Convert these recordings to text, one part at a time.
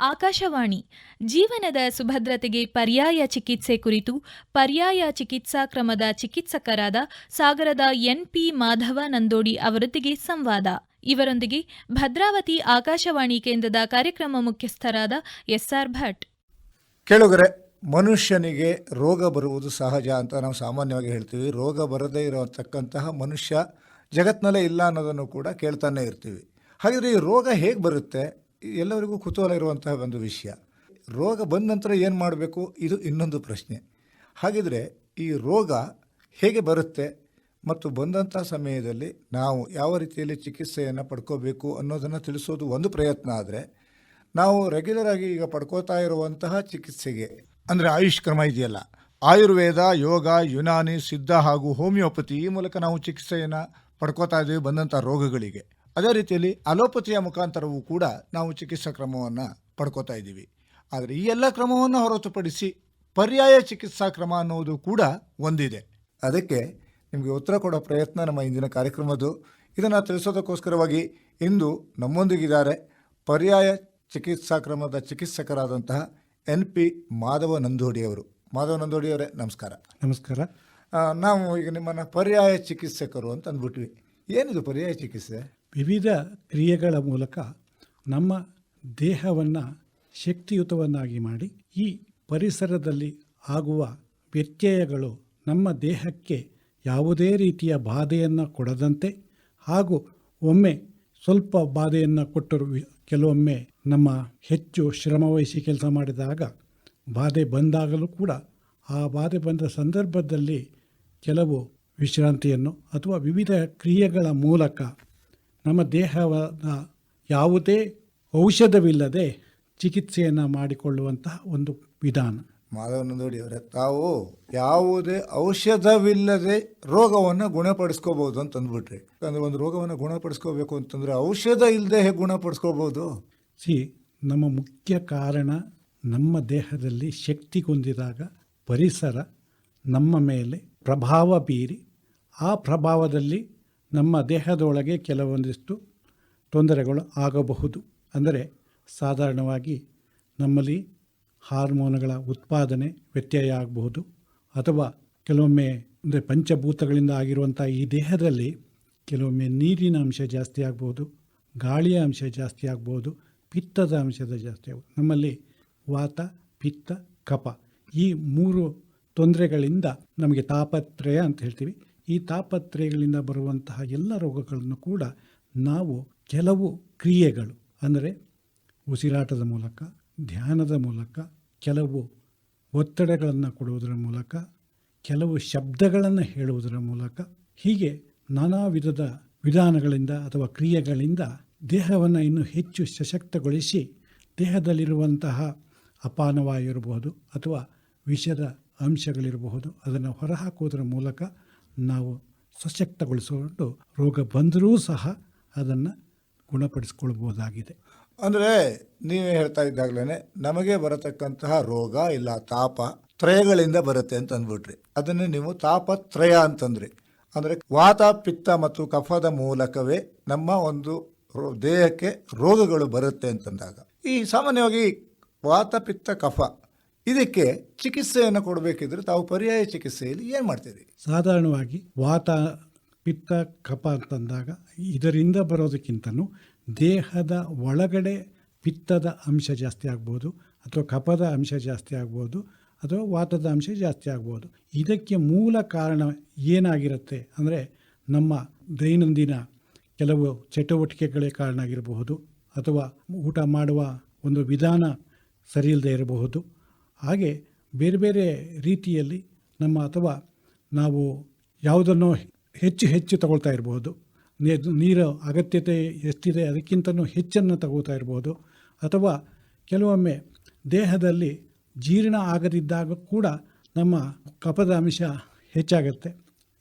ಆಕಾಶವಾಣಿ. ಜೀವನದ ಸುಭದ್ರತೆಗೆ ಪರ್ಯಾಯ ಚಿಕಿತ್ಸೆ ಕುರಿತು ಪರ್ಯಾಯ ಚಿಕಿತ್ಸಾ ಕ್ರಮದ ಚಿಕಿತ್ಸಕರಾದ ಸಾಗರದ ಎನ್ಪಿ ಮಾಧವ ನಂದೋಡಿ ಅವರೊಂದಿಗೆ ಸಂವಾದ. ಇವರೊಂದಿಗೆ ಭದ್ರಾವತಿ ಆಕಾಶವಾಣಿ ಕೇಂದ್ರದ ಕಾರ್ಯಕ್ರಮ ಮುಖ್ಯಸ್ಥರಾದ ಎಸ್ಆರ್ ಭಟ್. ಕೇಳುಗರೆ, ಮನುಷ್ಯನಿಗೆ ರೋಗ ಬರುವುದು ಸಹಜ ಅಂತ ನಾವು ಸಾಮಾನ್ಯವಾಗಿ ಹೇಳ್ತೀವಿ. ರೋಗ ಬರದೇ ಇರತಕ್ಕಂತಹ ಮನುಷ್ಯ ಜಗತ್ತಿನಲ್ಲೇ ಇಲ್ಲ ಅನ್ನೋದನ್ನು ಕೂಡ ಕೇಳ್ತಾನೆ ಇರ್ತೀವಿ. ಹಾಗಿದ್ರೆ ಈ ರೋಗ ಹೇಗೆ ಬರುತ್ತೆ? ಎಲ್ಲರಿಗೂ ಕುತೂಹಲ ಇರುವಂತಹ ಒಂದು ವಿಷಯ. ರೋಗ ಬಂದ ನಂತರ ಏನು ಮಾಡಬೇಕು? ಇದು ಇನ್ನೊಂದು ಪ್ರಶ್ನೆ. ಹಾಗಿದ್ರೆ ಈ ರೋಗ ಹೇಗೆ ಬರುತ್ತೆ? ಮತ್ತು ಬಂದಂಥ ಸಮಯದಲ್ಲಿ ನಾವು ಯಾವ ರೀತಿಯಲ್ಲಿ ಚಿಕಿತ್ಸೆಯನ್ನು ಪಡ್ಕೋಬೇಕು ಅನ್ನೋದನ್ನು ತಿಳಿಸೋದು ಒಂದು ಪ್ರಯತ್ನ ಆದರೆ, ನಾವು ರೆಗ್ಯುಲರ್ ಆಗಿ ಈಗ ಪಡ್ಕೋತಾ ಇರುವಂತಹ ಚಿಕಿತ್ಸೆಗೆ, ಅಂದರೆ ಆಯುಷ್ ಕ್ರಮ ಇದೆಯಲ್ಲ, ಆಯುರ್ವೇದ, ಯೋಗ, ಯುನಾನಿ, ಸಿದ್ಧ ಹಾಗೂ ಹೋಮಿಯೋಪತಿ ಈ ಮೂಲಕ ನಾವು ಚಿಕಿತ್ಸೆಯನ್ನು ಪಡ್ಕೋತಾ ಇದ್ದೀವಿ ಬಂದಂಥ ರೋಗಗಳಿಗೆ. ಅದೇ ರೀತಿಯಲ್ಲಿ ಅಲೋಪತಿಯ ಮುಖಾಂತರವೂ ಕೂಡ ನಾವು ಚಿಕಿತ್ಸಾ ಕ್ರಮವನ್ನು ಪಡ್ಕೋತಾ ಇದ್ದೀವಿ. ಆದರೆ ಈ ಎಲ್ಲ ಕ್ರಮವನ್ನು ಹೊರತುಪಡಿಸಿ ಪರ್ಯಾಯ ಚಿಕಿತ್ಸಾ ಕ್ರಮ ಅನ್ನೋದು ಕೂಡ ಒಂದಿದೆ. ಅದಕ್ಕೆ ನಿಮಗೆ ಉತ್ತರ ಕೊಡೋ ಪ್ರಯತ್ನ ನಮ್ಮ ಇಂದಿನ ಕಾರ್ಯಕ್ರಮದ್ದು. ಇದನ್ನು ತಿಳಿಸೋದಕ್ಕೋಸ್ಕರವಾಗಿ ಇಂದು ನಮ್ಮೊಂದಿಗಿದ್ದಾರೆ ಪರ್ಯಾಯ ಚಿಕಿತ್ಸಾ ಕ್ರಮದ ಚಿಕಿತ್ಸಕರಾದಂತಹ ಎನ್ ಪಿ ಮಾಧವ ನಂದೋಡಿಯವರು ಮಾಧವ ನಂದೋಡಿಯವರೇ ನಮಸ್ಕಾರ. ನಮಸ್ಕಾರ. ನಾವು ಈಗ ನಿಮ್ಮನ್ನು ಪರ್ಯಾಯ ಚಿಕಿತ್ಸಕರು ಅಂತ ಅಂದ್ಬಿಟ್ವಿ. ಏನಿದು ಪರ್ಯಾಯ ಚಿಕಿತ್ಸೆ? ವಿವಿಧ ಕ್ರಿಯೆಗಳ ಮೂಲಕ ನಮ್ಮ ದೇಹವನ್ನು ಶಕ್ತಿಯುತವನ್ನಾಗಿ ಮಾಡಿ ಈ ಪರಿಸರದಲ್ಲಿ ಆಗುವ ವ್ಯತ್ಯಯಗಳು ನಮ್ಮ ದೇಹಕ್ಕೆ ಯಾವುದೇ ರೀತಿಯ ಬಾಧೆಯನ್ನು ಕೊಡದಂತೆ ಹಾಗೂ ಒಮ್ಮೆ ಸ್ವಲ್ಪ ಬಾಧೆಯನ್ನು ಕೊಟ್ಟರು ಕೆಲವೊಮ್ಮೆ ನಮ್ಮ ಹೆಚ್ಚು ಶ್ರಮವಹಿಸಿ ಕೆಲಸ ಮಾಡಿದಾಗ ಬಾಧೆ ಬಂದಾಗಲೂ ಕೂಡ ಆ ಬಾಧೆ ಬಂದ ಸಂದರ್ಭದಲ್ಲಿ ಕೆಲವು ವಿಶ್ರಾಂತಿಯನ್ನು ಅಥವಾ ವಿವಿಧ ಕ್ರಿಯೆಗಳ ಮೂಲಕ ನಮ್ಮ ದೇಹದ ಯಾವುದೇ ಔಷಧವಿಲ್ಲದೆ ಚಿಕಿತ್ಸೆಯನ್ನು ಮಾಡಿಕೊಳ್ಳುವಂತಹ ಒಂದು ವಿಧಾನ. ಮಾಧವ ನಂದೋಡಿ ಅವರೇ ತಾವು ಯಾವುದೇ ಔಷಧವಿಲ್ಲದೆ ರೋಗವನ್ನು ಗುಣಪಡಿಸ್ಕೋಬಹುದು ಅಂತ ಅಂದ್ಬಿಟ್ರಿ. ಅಂದರೆ ಒಂದು ರೋಗವನ್ನು ಗುಣಪಡಿಸ್ಕೋಬೇಕು ಅಂತಂದ್ರೆ ಔಷಧ ಇಲ್ಲದೆ ಹೇಗೆ ಗುಣಪಡಿಸ್ಕೋಬಹುದು? ಸಿ ನಮ್ಮ ಮುಖ್ಯ ಕಾರಣ ನಮ್ಮ ದೇಹದಲ್ಲಿ ಶಕ್ತಿ ಹೊಂದಿದಾಗ ಪರಿಸರ ನಮ್ಮ ಮೇಲೆ ಪ್ರಭಾವ ಬೀರಿ ಆ ಪ್ರಭಾವದಲ್ಲಿ ನಮ್ಮ ದೇಹದೊಳಗೆ ಕೆಲವೊಂದಿಷ್ಟು ತೊಂದರೆಗಳು ಆಗಬಹುದು. ಅಂದರೆ ಸಾಧಾರಣವಾಗಿ ನಮ್ಮಲ್ಲಿ ಹಾರ್ಮೋನುಗಳ ಉತ್ಪಾದನೆ ವ್ಯತ್ಯಯ ಆಗಬಹುದು. ಅಥವಾ ಕೆಲವೊಮ್ಮೆ ಅಂದರೆ ಪಂಚಭೂತಗಳಿಂದ ಆಗಿರುವಂಥ ಈ ದೇಹದಲ್ಲಿ ಕೆಲವೊಮ್ಮೆ ನೀರಿನ ಅಂಶ ಜಾಸ್ತಿ ಆಗ್ಬೋದು ಗಾಳಿಯ ಅಂಶ ಜಾಸ್ತಿ ಆಗ್ಬೋದು ಪಿತ್ತದ ಅಂಶದ ಜಾಸ್ತಿ ಆಗ್ಬೋದು ನಮ್ಮಲ್ಲಿ ವಾತ, ಪಿತ್ತ ಕಪ ಈ ಮೂರು ತೊಂದರೆಗಳಿಂದ ನಮಗೆ ತಾಪತ್ರಯ ಅಂತ ಹೇಳ್ತೀವಿ. ಈ ತಾಪತ್ರಯಗಳಿಂದ ಬರುವಂತಹ ಎಲ್ಲ ರೋಗಗಳನ್ನು ಕೂಡ ನಾವು ಕೆಲವು ಕ್ರಿಯೆಗಳು, ಅಂದರೆ ಉಸಿರಾಟದ ಮೂಲಕ, ಧ್ಯಾನದ ಮೂಲಕ, ಕೆಲವು ಒತ್ತಡಗಳನ್ನು ಕೊಡುವುದರ ಮೂಲಕ, ಕೆಲವು ಶಬ್ದಗಳನ್ನು ಹೇಳುವುದರ ಮೂಲಕ, ಹೀಗೆ ನಾನಾ ವಿಧದ ವಿಧಾನಗಳಿಂದ ಅಥವಾ ಕ್ರಿಯೆಗಳಿಂದ ದೇಹವನ್ನು ಇನ್ನೂ ಹೆಚ್ಚು ಸಶಕ್ತಗೊಳಿಸಿ ದೇಹದಲ್ಲಿರುವಂತಹ ಅಪಾನವಾಯು ಇರಬಹುದು ಅಥವಾ ವಿಷದ ಅಂಶಗಳಿರಬಹುದು ಅದನ್ನು ಹೊರಹಾಕುವುದರ ಮೂಲಕ ನಾವು ಸಶಕ್ತಗೊಳಿಸಿಕೊಂಡು ರೋಗ ಬಂದರೂ ಸಹ ಅದನ್ನು ಗುಣಪಡಿಸ್ಕೊಳ್ಬೋದಾಗಿದೆ. ಅಂದರೆ ನೀವೇ ಹೇಳ್ತಾ ಇದ್ದಾಗಲೇ ನಮಗೆ ಬರತಕ್ಕಂತಹ ರೋಗ ಇಲ್ಲ ತಾಪ ತ್ರಯಗಳಿಂದ ಬರುತ್ತೆ ಅಂತ ಅಂದ್ಬಿಟ್ರಿ. ಅದನ್ನೇ ನೀವು ತಾಪತ್ರಯ ಅಂತಂದ್ರಿ. ಅಂದರೆ ವಾತ, ಪಿತ್ತ ಮತ್ತು ಕಫದ ಮೂಲಕವೇ ನಮ್ಮ ಒಂದು ದೇಹಕ್ಕೆ ರೋಗಗಳು ಬರುತ್ತೆ ಅಂತಂದಾಗ. ಈ ಸಾಮಾನ್ಯವಾಗಿ ವಾತ, ಪಿತ್ತ, ಕಫ ಇದಕ್ಕೆ ಚಿಕಿತ್ಸೆಯನ್ನು ಕೊಡಬೇಕಿದ್ರೆ ತಾವು ಪರ್ಯಾಯ ಚಿಕಿತ್ಸೆಯಲ್ಲಿ ಏನು ಮಾಡ್ತೀರಿ? ಸಾಧಾರಣವಾಗಿ ವಾತ, ಪಿತ್ತ, ಕಫ ಅಂತಂದಾಗ ಇದರಿಂದ ಬರೋದಕ್ಕಿಂತನೂ ದೇಹದ ಒಳಗಡೆ ಪಿತ್ತದ ಅಂಶ ಜಾಸ್ತಿ ಆಗ್ಬೋದು ಅಥವಾ ಕಫದ ಅಂಶ ಜಾಸ್ತಿ ಆಗ್ಬೋದು ಅಥವಾ ವಾತದ ಅಂಶ ಜಾಸ್ತಿ ಆಗ್ಬೋದು. ಇದಕ್ಕೆ ಮೂಲ ಕಾರಣ ಏನಾಗಿರುತ್ತೆ ಅಂದರೆ ನಮ್ಮ ದೈನಂದಿನ ಕೆಲವು ಚಟುವಟಿಕೆಗಳೇ ಕಾರಣ ಆಗಿರಬಹುದು ಅಥವಾ ಊಟ ಮಾಡುವ ಒಂದು ವಿಧಾನ ಸರಿಯಿಲ್ಲದೆ ಇರಬಹುದು. ಹಾಗೆ ಬೇರೆ ಬೇರೆ ರೀತಿಯಲ್ಲಿ ನಮ್ಮ ಅಥವಾ ನಾವು ಯಾವುದನ್ನು ಹೆಚ್ಚು ಹೆಚ್ಚು ತಗೊಳ್ತಾ ಇರಬಹುದು ನೀರು ಅಗತ್ಯತೆ ಎಷ್ಟಿದೆ ಅದಕ್ಕಿಂತಲೂ ಹೆಚ್ಚನ್ನು ತಗೋತಾ ಇರಬಹುದು ಅಥವಾ ಕೆಲವೊಮ್ಮೆ ದೇಹದಲ್ಲಿ ಜೀರ್ಣ ಆಗದಿದ್ದಾಗ ಕೂಡ ನಮ್ಮ ಕಪದ ಅಂಶ ಹೆಚ್ಚಾಗುತ್ತೆ.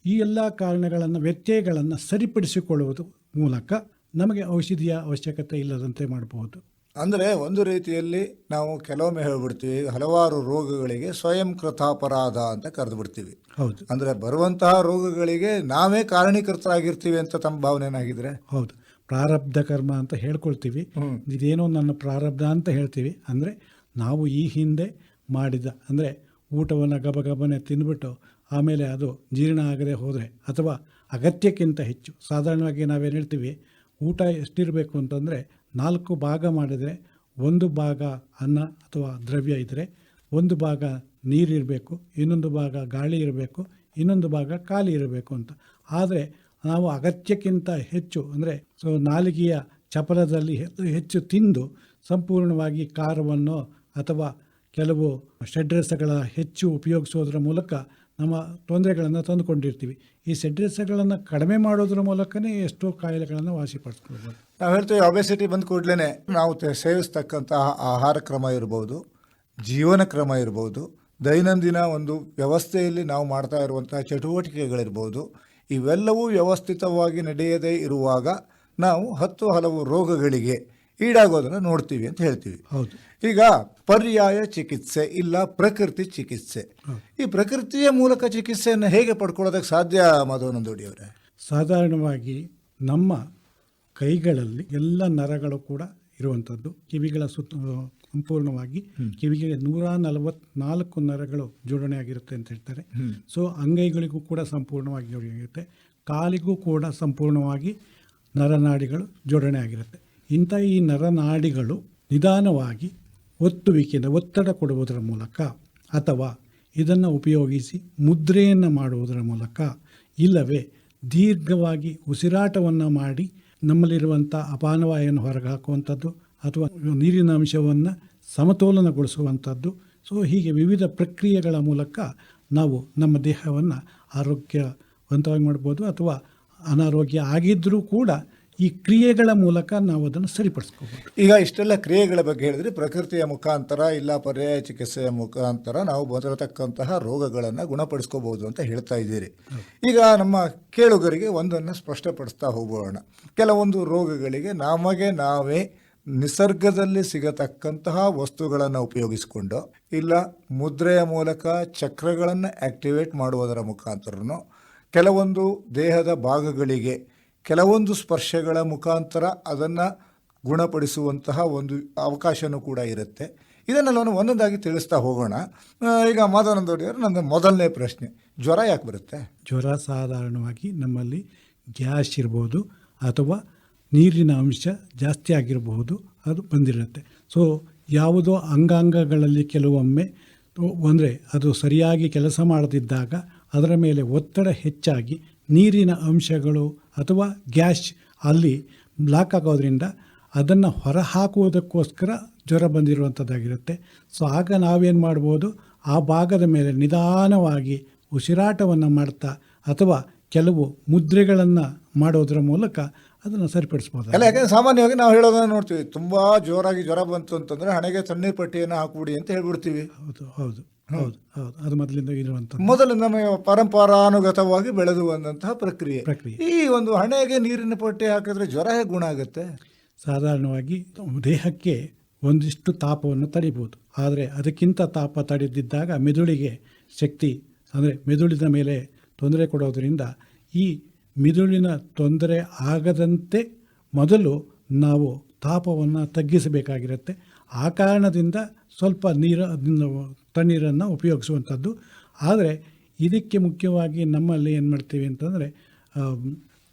ಈ ಎಲ್ಲ ಕಾರಣಗಳನ್ನು, ವ್ಯತ್ಯಯಗಳನ್ನು ಸರಿಪಡಿಸಿಕೊಳ್ಳುವುದು ಮೂಲಕ ನಮಗೆ ಔಷಧಿಯ ಅವಶ್ಯಕತೆ ಇಲ್ಲದಂತೆ ಮಾಡಬಹುದು. ಅಂದರೆ ಒಂದು ರೀತಿಯಲ್ಲಿ ನಾವು ಕೆಲವೊಮ್ಮೆ ಹೇಳ್ಬಿಡ್ತೀವಿ ಹಲವಾರು ರೋಗಗಳಿಗೆ ಸ್ವಯಂ ಕೃತಾಪರಾಧ ಅಂತ ಕರೆದು ಬಿಡ್ತೀವಿ ಹೌದು. ಅಂದರೆ ಬರುವಂತಹ ರೋಗಗಳಿಗೆ ನಾವೇ ಕಾರಣೀಕೃತರಾಗಿರ್ತೀವಿ ಅಂತ ತಮ್ಮ ಭಾವನೆ ಏನಾಗಿದ್ರೆ? ಹೌದು. ಪ್ರಾರಬ್ಧ ಕರ್ಮ ಅಂತ ಹೇಳ್ಕೊಳ್ತೀವಿ. ಇದೇನು ಇದೇನೋ ನನ್ನ ಪ್ರಾರಬ್ಧ ಅಂತ ಹೇಳ್ತೀವಿ. ಅಂದರೆ ನಾವು ಈ ಹಿಂದೆ ಮಾಡಿದ ಅಂದರೆ ಊಟವನ್ನು ಗಬಗಬನೆ ತಿಂದುಬಿಟ್ಟು ಆಮೇಲೆ ಅದು ಜೀರ್ಣ ಆಗದೆ ಹೋದರೆ ಅಥವಾ ಅಗತ್ಯಕ್ಕಿಂತ ಹೆಚ್ಚು ಸಾಧಾರಣವಾಗಿ ನಾವೇನು ಹೇಳ್ತೀವಿ ಊಟ ಎಷ್ಟಿರಬೇಕು ಅಂತಂದರೆ ನಾಲ್ಕು ಭಾಗ ಮಾಡಿದರೆ ಒಂದು ಭಾಗ ಅನ್ನ ಅಥವಾ ದ್ರವ್ಯ ಇದ್ದರೆ ಒಂದು ಭಾಗ ನೀರಿರಬೇಕು ಇನ್ನೊಂದು ಭಾಗ ಗಾಳಿ ಇರಬೇಕು, ಇನ್ನೊಂದು ಭಾಗ ಖಾಲಿ ಇರಬೇಕು ಅಂತ. ಆದರೆ ನಾವು ಅಗತ್ಯಕ್ಕಿಂತ ಹೆಚ್ಚು ಅಂದರೆ ಸೊ ನಾಲಿಗೆಯ ಚಪಲದಲ್ಲಿ ಹೆಚ್ಚು ತಿಂದು ಸಂಪೂರ್ಣವಾಗಿ ಖಾರವನ್ನು ಅಥವಾ ಕೆಲವು ಷಡ್ರಸಗಳ ಹೆಚ್ಚು ಉಪಯೋಗಿಸೋದ್ರ ಮೂಲಕ ನಮ್ಮ ತೊಂದರೆಗಳನ್ನು ತಂದುಕೊಂಡಿರ್ತೀವಿ. ಈ ಸೆಡ್ರೆಸ್ಗಳನ್ನು ಕಡಿಮೆ ಮಾಡೋದ್ರ ಮೂಲಕನೇ ಎಷ್ಟೋ ಕಾಯಿಲೆಗಳನ್ನು ವಾಸಿಪಡಿಸ್ಕೊಳ್ಬೋದು. ನಾವು ಹೇಳ್ತೀವಿ ಒಬೆಸಿಟಿ ಬಂದ ಕೂಡಲೇ ನಾವು ಸೇವಿಸ್ತಕ್ಕಂತಹ ಆಹಾರ ಕ್ರಮ ಇರ್ಬೋದು, ಜೀವನ ಕ್ರಮ ಇರ್ಬೋದು, ದೈನಂದಿನ ಒಂದು ವ್ಯವಸ್ಥೆಯಲ್ಲಿ ನಾವು ಮಾಡ್ತಾ ಇರುವಂತಹ ಚಟುವಟಿಕೆಗಳಿರ್ಬೋದು, ಇವೆಲ್ಲವೂ ವ್ಯವಸ್ಥಿತವಾಗಿ ನಡೆಯದೇ ಇರುವಾಗ ನಾವು ಹತ್ತು ಹಲವು ರೋಗಗಳಿಗೆ ಈಡಾಗೋದನ್ನು ನೋಡ್ತೀವಿ ಅಂತ ಹೇಳ್ತೀವಿ. ಹೌದು. ಈಗ ಪರ್ಯಾಯ ಚಿಕಿತ್ಸೆ ಇಲ್ಲ ಪ್ರಕೃತಿ ಚಿಕಿತ್ಸೆ. ಈ ಪ್ರಕೃತಿಯ ಮೂಲಕ ಚಿಕಿತ್ಸೆಯನ್ನು ಹೇಗೆ ಪಡ್ಕೊಳ್ಳೋದಕ್ಕೆ ಸಾಧ್ಯ ಮಾಧವನಂದೋಡಿ ಅವರೇ? ಸಾಧಾರಣವಾಗಿ ನಮ್ಮ ಕೈಗಳಲ್ಲಿ ಎಲ್ಲ ನರಗಳು ಕೂಡ ಇರುವಂಥದ್ದು. ಕಿವಿಗಳ ಸುತ್ತ ಸಂಪೂರ್ಣವಾಗಿ ಕಿವಿಗೆ ನೂರ ನಲವತ್ನಾಲ್ಕು ನರಗಳು ಜೋಡಣೆ ಆಗಿರುತ್ತೆ ಅಂತ ಹೇಳ್ತಾರೆ. ಸೊ ಅಂಗೈಗಳಿಗೂ ಕೂಡ ಸಂಪೂರ್ಣವಾಗಿ ಜೋಡಣೆ ಆಗಿರುತ್ತೆ. ಕಾಲಿಗೂ ಕೂಡ ಸಂಪೂರ್ಣವಾಗಿ ನರನಾಡಿಗಳು ಜೋಡಣೆ ಆಗಿರುತ್ತೆ. ಇಂಥ ಈ ನರನಾಡಿಗಳು ನಿಧಾನವಾಗಿ ಒತ್ತುವಿಕೆಯ ಒತ್ತಡ ಕೊಡುವುದರ ಮೂಲಕ ಅಥವಾ ಇದನ್ನು ಉಪಯೋಗಿಸಿ ಮುದ್ರೆಯನ್ನು ಮಾಡುವುದರ ಮೂಲಕ ಇಲ್ಲವೇ ದೀರ್ಘವಾಗಿ ಉಸಿರಾಟವನ್ನು ಮಾಡಿ ನಮ್ಮಲ್ಲಿರುವಂಥ ಅಪಾನವಾಯನ್ನು ಹೊರಗೆ ಹಾಕುವಂಥದ್ದು ಅಥವಾ ನೀರಿನ ಅಂಶವನ್ನು ಸಮತೋಲನಗೊಳಿಸುವಂಥದ್ದು. ಸೊ ಹೀಗೆ ವಿವಿಧ ಪ್ರಕ್ರಿಯೆಗಳ ಮೂಲಕ ನಾವು ನಮ್ಮ ದೇಹವನ್ನು ಆರೋಗ್ಯವಂತವಾಗಿ ಮಾಡ್ಬೋದು ಅಥವಾ ಅನಾರೋಗ್ಯ ಆಗಿದ್ದರೂ ಕೂಡ ಈ ಕ್ರಿಯೆಗಳ ಮೂಲಕ ನಾವು ಅದನ್ನು ಸರಿಪಡಿಸ್ಕೋಬೋದು. ಈಗ ಇಷ್ಟೆಲ್ಲ ಕ್ರಿಯೆಗಳ ಬಗ್ಗೆ ಹೇಳಿದ್ರೆ ಪ್ರಕೃತಿಯ ಮುಖಾಂತರ ಇಲ್ಲ ಪರ್ಯಾಯ ಚಿಕಿತ್ಸೆಯ ಮುಖಾಂತರ ನಾವು ಬದಲತಕ್ಕಂತಹ ರೋಗಗಳನ್ನು ಗುಣಪಡಿಸ್ಕೋಬಹುದು ಅಂತ ಹೇಳ್ತಾ ಇದ್ದೀರಿ. ಈಗ ನಮ್ಮ ಕೇಳುಗರಿಗೆ ಒಂದನ್ನು ಸ್ಪಷ್ಟಪಡಿಸ್ತಾ ಹೋಗೋಣ. ಕೆಲವೊಂದು ರೋಗಗಳಿಗೆ ನಮಗೆ ನಾವೇ ನಿಸರ್ಗದಲ್ಲಿ ಸಿಗತಕ್ಕಂತಹ ವಸ್ತುಗಳನ್ನು ಉಪಯೋಗಿಸಿಕೊಂಡು ಇಲ್ಲ ಮುದ್ರೆಯ ಮೂಲಕ ಚಕ್ರಗಳನ್ನು ಆಕ್ಟಿವೇಟ್ ಮಾಡುವುದರ ಮುಖಾಂತರನೋ ಕೆಲವೊಂದು ದೇಹದ ಭಾಗಗಳಿಗೆ ಕೆಲವೊಂದು ಸ್ಪರ್ಶಗಳ ಮುಖಾಂತರ ಅದನ್ನು ಗುಣಪಡಿಸುವಂತಹ ಒಂದು ಅವಕಾಶವೂ ಕೂಡ ಇರುತ್ತೆ. ಇದನ್ನೆಲ್ಲವನ್ನು ಒಂದೊಂದಾಗಿ ತಿಳಿಸ್ತಾ ಹೋಗೋಣ. ಈಗ ಮಾತಾನಂದವರು ನನ್ನ ಮೊದಲನೇ ಪ್ರಶ್ನೆ. ಜ್ವರ ಯಾಕೆ ಬರುತ್ತೆ? ಜ್ವರ ಸಾಧಾರಣವಾಗಿ ನಮ್ಮಲ್ಲಿ ಗ್ಯಾಸ್ ಇರ್ಬೋದು ಅಥವಾ ನೀರಿನ ಅಂಶ ಜಾಸ್ತಿ ಆಗಿರಬಹುದು, ಅದು ಬಂದಿರುತ್ತೆ. ಸೊ ಯಾವುದೋ ಅಂಗಾಂಗಗಳಲ್ಲಿ ಕೆಲವೊಮ್ಮೆ, ಅಂದರೆ ಅದು ಸರಿಯಾಗಿ ಕೆಲಸ ಮಾಡದಿದ್ದಾಗ ಅದರ ಮೇಲೆ ಒತ್ತಡ ಹೆಚ್ಚಾಗಿ ನೀರಿನ ಅಂಶಗಳು ಅಥವಾ ಗ್ಯಾಸ್ ಅಲ್ಲಿ ಬ್ಲಾಕ್ ಆಗೋದ್ರಿಂದ ಅದನ್ನು ಹೊರಹಾಕುವುದಕ್ಕೋಸ್ಕರ ಜ್ವರ ಬಂದಿರುವಂಥದ್ದಾಗಿರುತ್ತೆ ಸೊ ಆಗ ನಾವೇನು ಮಾಡ್ಬೋದು? ಆ ಭಾಗದ ಮೇಲೆ ನಿಧಾನವಾಗಿ ಉಸಿರಾಟವನ್ನು ಮಾಡ್ತಾ ಅಥವಾ ಕೆಲವು ಮುದ್ರೆಗಳನ್ನು ಮಾಡೋದರ ಮೂಲಕ ಅದನ್ನು ಸರಿಪಡಿಸ್ಬೋದು ಅಲ್ಲ ಯಾಕಂದರೆ ಸಾಮಾನ್ಯವಾಗಿ ನಾವು ಹೇಳೋದನ್ನು ನೋಡ್ತೀವಿ ತುಂಬ ಜೋರಾಗಿ ಜ್ವರ ಬಂತು ಅಂತಂದರೆ ಹಣೆಗೆ ತಣ್ಣೀರು ಪಟ್ಟಿಯನ್ನು ಹಾಕ್ಬಿಡಿ ಅಂತ ಹೇಳ್ಬಿಡ್ತೀವಿ. ಹೌದು ಹೌದು. ಹೌದು ಹೌದು. ಅದು ಮೊದಲಿಂದ ಇರುವಂಥ ಮೊದಲು ನಮಗೆ ಪರಂಪರಾನುಗತವಾಗಿ ಬೆಳೆದು ಬಂದಂತಹ ಪ್ರಕ್ರಿಯೆ. ಪ್ರಕ್ರಿಯೆ. ಈ ಒಂದು ಹಣೆಗೆ ನೀರಿನ ಪೊಟ್ಟೆ ಹಾಕಿದ್ರೆ ಜ್ವರ ಹೇಗೆ ಗುಣ ಆಗುತ್ತೆ? ಸಾಧಾರಣವಾಗಿ ದೇಹಕ್ಕೆ ಒಂದಿಷ್ಟು ತಾಪವನ್ನು ತಡಿಬೋದು. ಆದರೆ ಅದಕ್ಕಿಂತ ತಾಪ ತಡೆದಿದ್ದಾಗ ಮೆದುಳಿಗೆ ಶಕ್ತಿ ಅಂದರೆ ಮೆದುಳಿನ ಮೇಲೆ ತೊಂದರೆ ಕೊಡೋದರಿಂದ ಈ ಮೆದುಳಿನ ತೊಂದರೆ ಆಗದಂತೆ ಮೊದಲು ನಾವು ತಾಪವನ್ನು ತಗ್ಗಿಸಬೇಕಾಗಿರುತ್ತೆ. ಆ ಕಾರಣದಿಂದ ಸ್ವಲ್ಪ ನೀರು ತಣ್ಣೀರನ್ನು ಉಪಯೋಗಿಸುವಂಥದ್ದು. ಆದರೆ ಇದಕ್ಕೆ ಮುಖ್ಯವಾಗಿ ನಮ್ಮಲ್ಲಿ ಏನು ಮಾಡ್ತೀವಿ ಅಂತಂದರೆ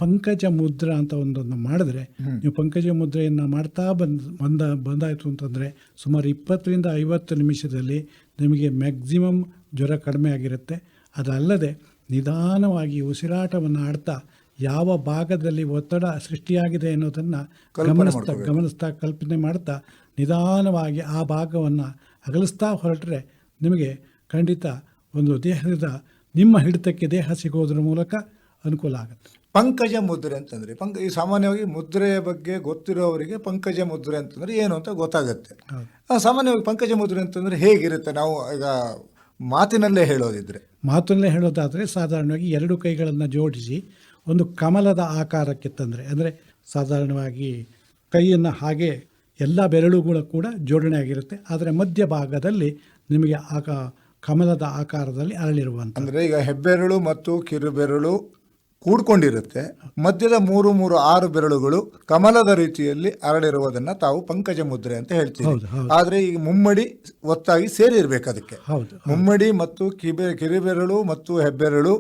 ಪಂಕಜ ಮುದ್ರ ಅಂತ ಒಂದನ್ನು ಮಾಡಿದ್ರೆ ನೀವು ಪಂಕಜ ಮುದ್ರೆಯನ್ನು ಮಾಡ್ತಾ ಬಂದ್ ಬಂದ ಬಂದಾಯಿತು ಅಂತಂದರೆ ಸುಮಾರು ಇಪ್ಪತ್ತರಿಂದ ಐವತ್ತು ನಿಮಿಷದಲ್ಲಿ ನಿಮಗೆ ಮ್ಯಾಕ್ಸಿಮಮ್ ಜ್ವರ ಕಡಿಮೆ ಆಗಿರುತ್ತೆ. ಅದಲ್ಲದೆ ನಿಧಾನವಾಗಿ ಉಸಿರಾಟವನ್ನು ಆಡ್ತಾ ಯಾವ ಭಾಗದಲ್ಲಿ ಒತ್ತಡ ಸೃಷ್ಟಿಯಾಗಿದೆ ಅನ್ನೋದನ್ನು ಗಮನಿಸ್ತಾ ಗಮನಿಸ್ತಾ ಕಲ್ಪನೆ ಮಾಡ್ತಾ ನಿಧಾನವಾಗಿ ಆ ಭಾಗವನ್ನು ಅಗಲಿಸ್ತಾ ಹೊರಟ್ರೆ ನಿಮಗೆ ಖಂಡಿತ ಒಂದು ದೇಹದ ನಿಮ್ಮ ಹಿಡಿತಕ್ಕೆ ದೇಹ ಸಿಗೋದ್ರ ಮೂಲಕ ಅನುಕೂಲ ಆಗುತ್ತೆ. ಪಂಕಜ ಮುದ್ರೆ ಅಂತಂದರೆ ಪಂಕ ಈ ಸಾಮಾನ್ಯವಾಗಿ ಮುದ್ರೆಯ ಬಗ್ಗೆ ಗೊತ್ತಿರೋವರಿಗೆ ಪಂಕಜ ಮುದ್ರೆ ಅಂತಂದರೆ ಏನು ಅಂತ ಗೊತ್ತಾಗುತ್ತೆ. ಸಾಮಾನ್ಯವಾಗಿ ಪಂಕಜ ಮುದ್ರೆ ಅಂತಂದರೆ ಹೇಗಿರುತ್ತೆ? ನಾವು ಈಗ ಮಾತಿನಲ್ಲೇ ಹೇಳೋದಿದ್ರೆ. ಮಾತಿನಲ್ಲೇ ಹೇಳೋದಾದರೆ ಸಾಧಾರಣವಾಗಿ ಎರಡು ಕೈಗಳನ್ನು ಜೋಡಿಸಿ ಒಂದು ಕಮಲದ ಆಕಾರಕ್ಕೆ ತಂದರೆ ಅಂದರೆ ಸಾಧಾರಣವಾಗಿ ಕೈಯನ್ನು ಹಾಗೆ ಎಲ್ಲ ಬೆರಳುಗಳು ಕೂಡ ಜೋಡಣೆ ಆಗಿರುತ್ತೆ. ಆದರೆ ಮಧ್ಯಭಾಗದಲ್ಲಿ ನಿಮಗೆ ಆಕ ಕಮಲದ ಆಕಾರದಲ್ಲಿ ಅರಳಿರುವಂಥ ಅಂದ್ರೆ ಈಗ ಹೆಬ್ಬೆರಳು ಮತ್ತು ಕಿರುಬೆರಳು ಕೂಡ್ಕೊಂಡಿರುತ್ತೆ. ಮಧ್ಯದ ಮೂರು ಮೂರು ಆರು ಬೆರಳುಗಳು ಕಮಲದ ರೀತಿಯಲ್ಲಿ ಅರಳಿರುವುದನ್ನು ತಾವು ಪಂಕಜ ಮುದ್ರೆ ಅಂತ ಹೇಳ್ತೀವಿ. ಆದರೆ ಈಗ ಮುಮ್ಮಡಿ ಒತ್ತಾಗಿ ಸೇರಿರ್ಬೇಕು ಅದಕ್ಕೆ. ಮುಮ್ಮಡಿ ಮತ್ತು ಕಿಬೆ ಕಿರಿಬೆರಳು ಮತ್ತು ಹೆಬ್ಬೆರಳು.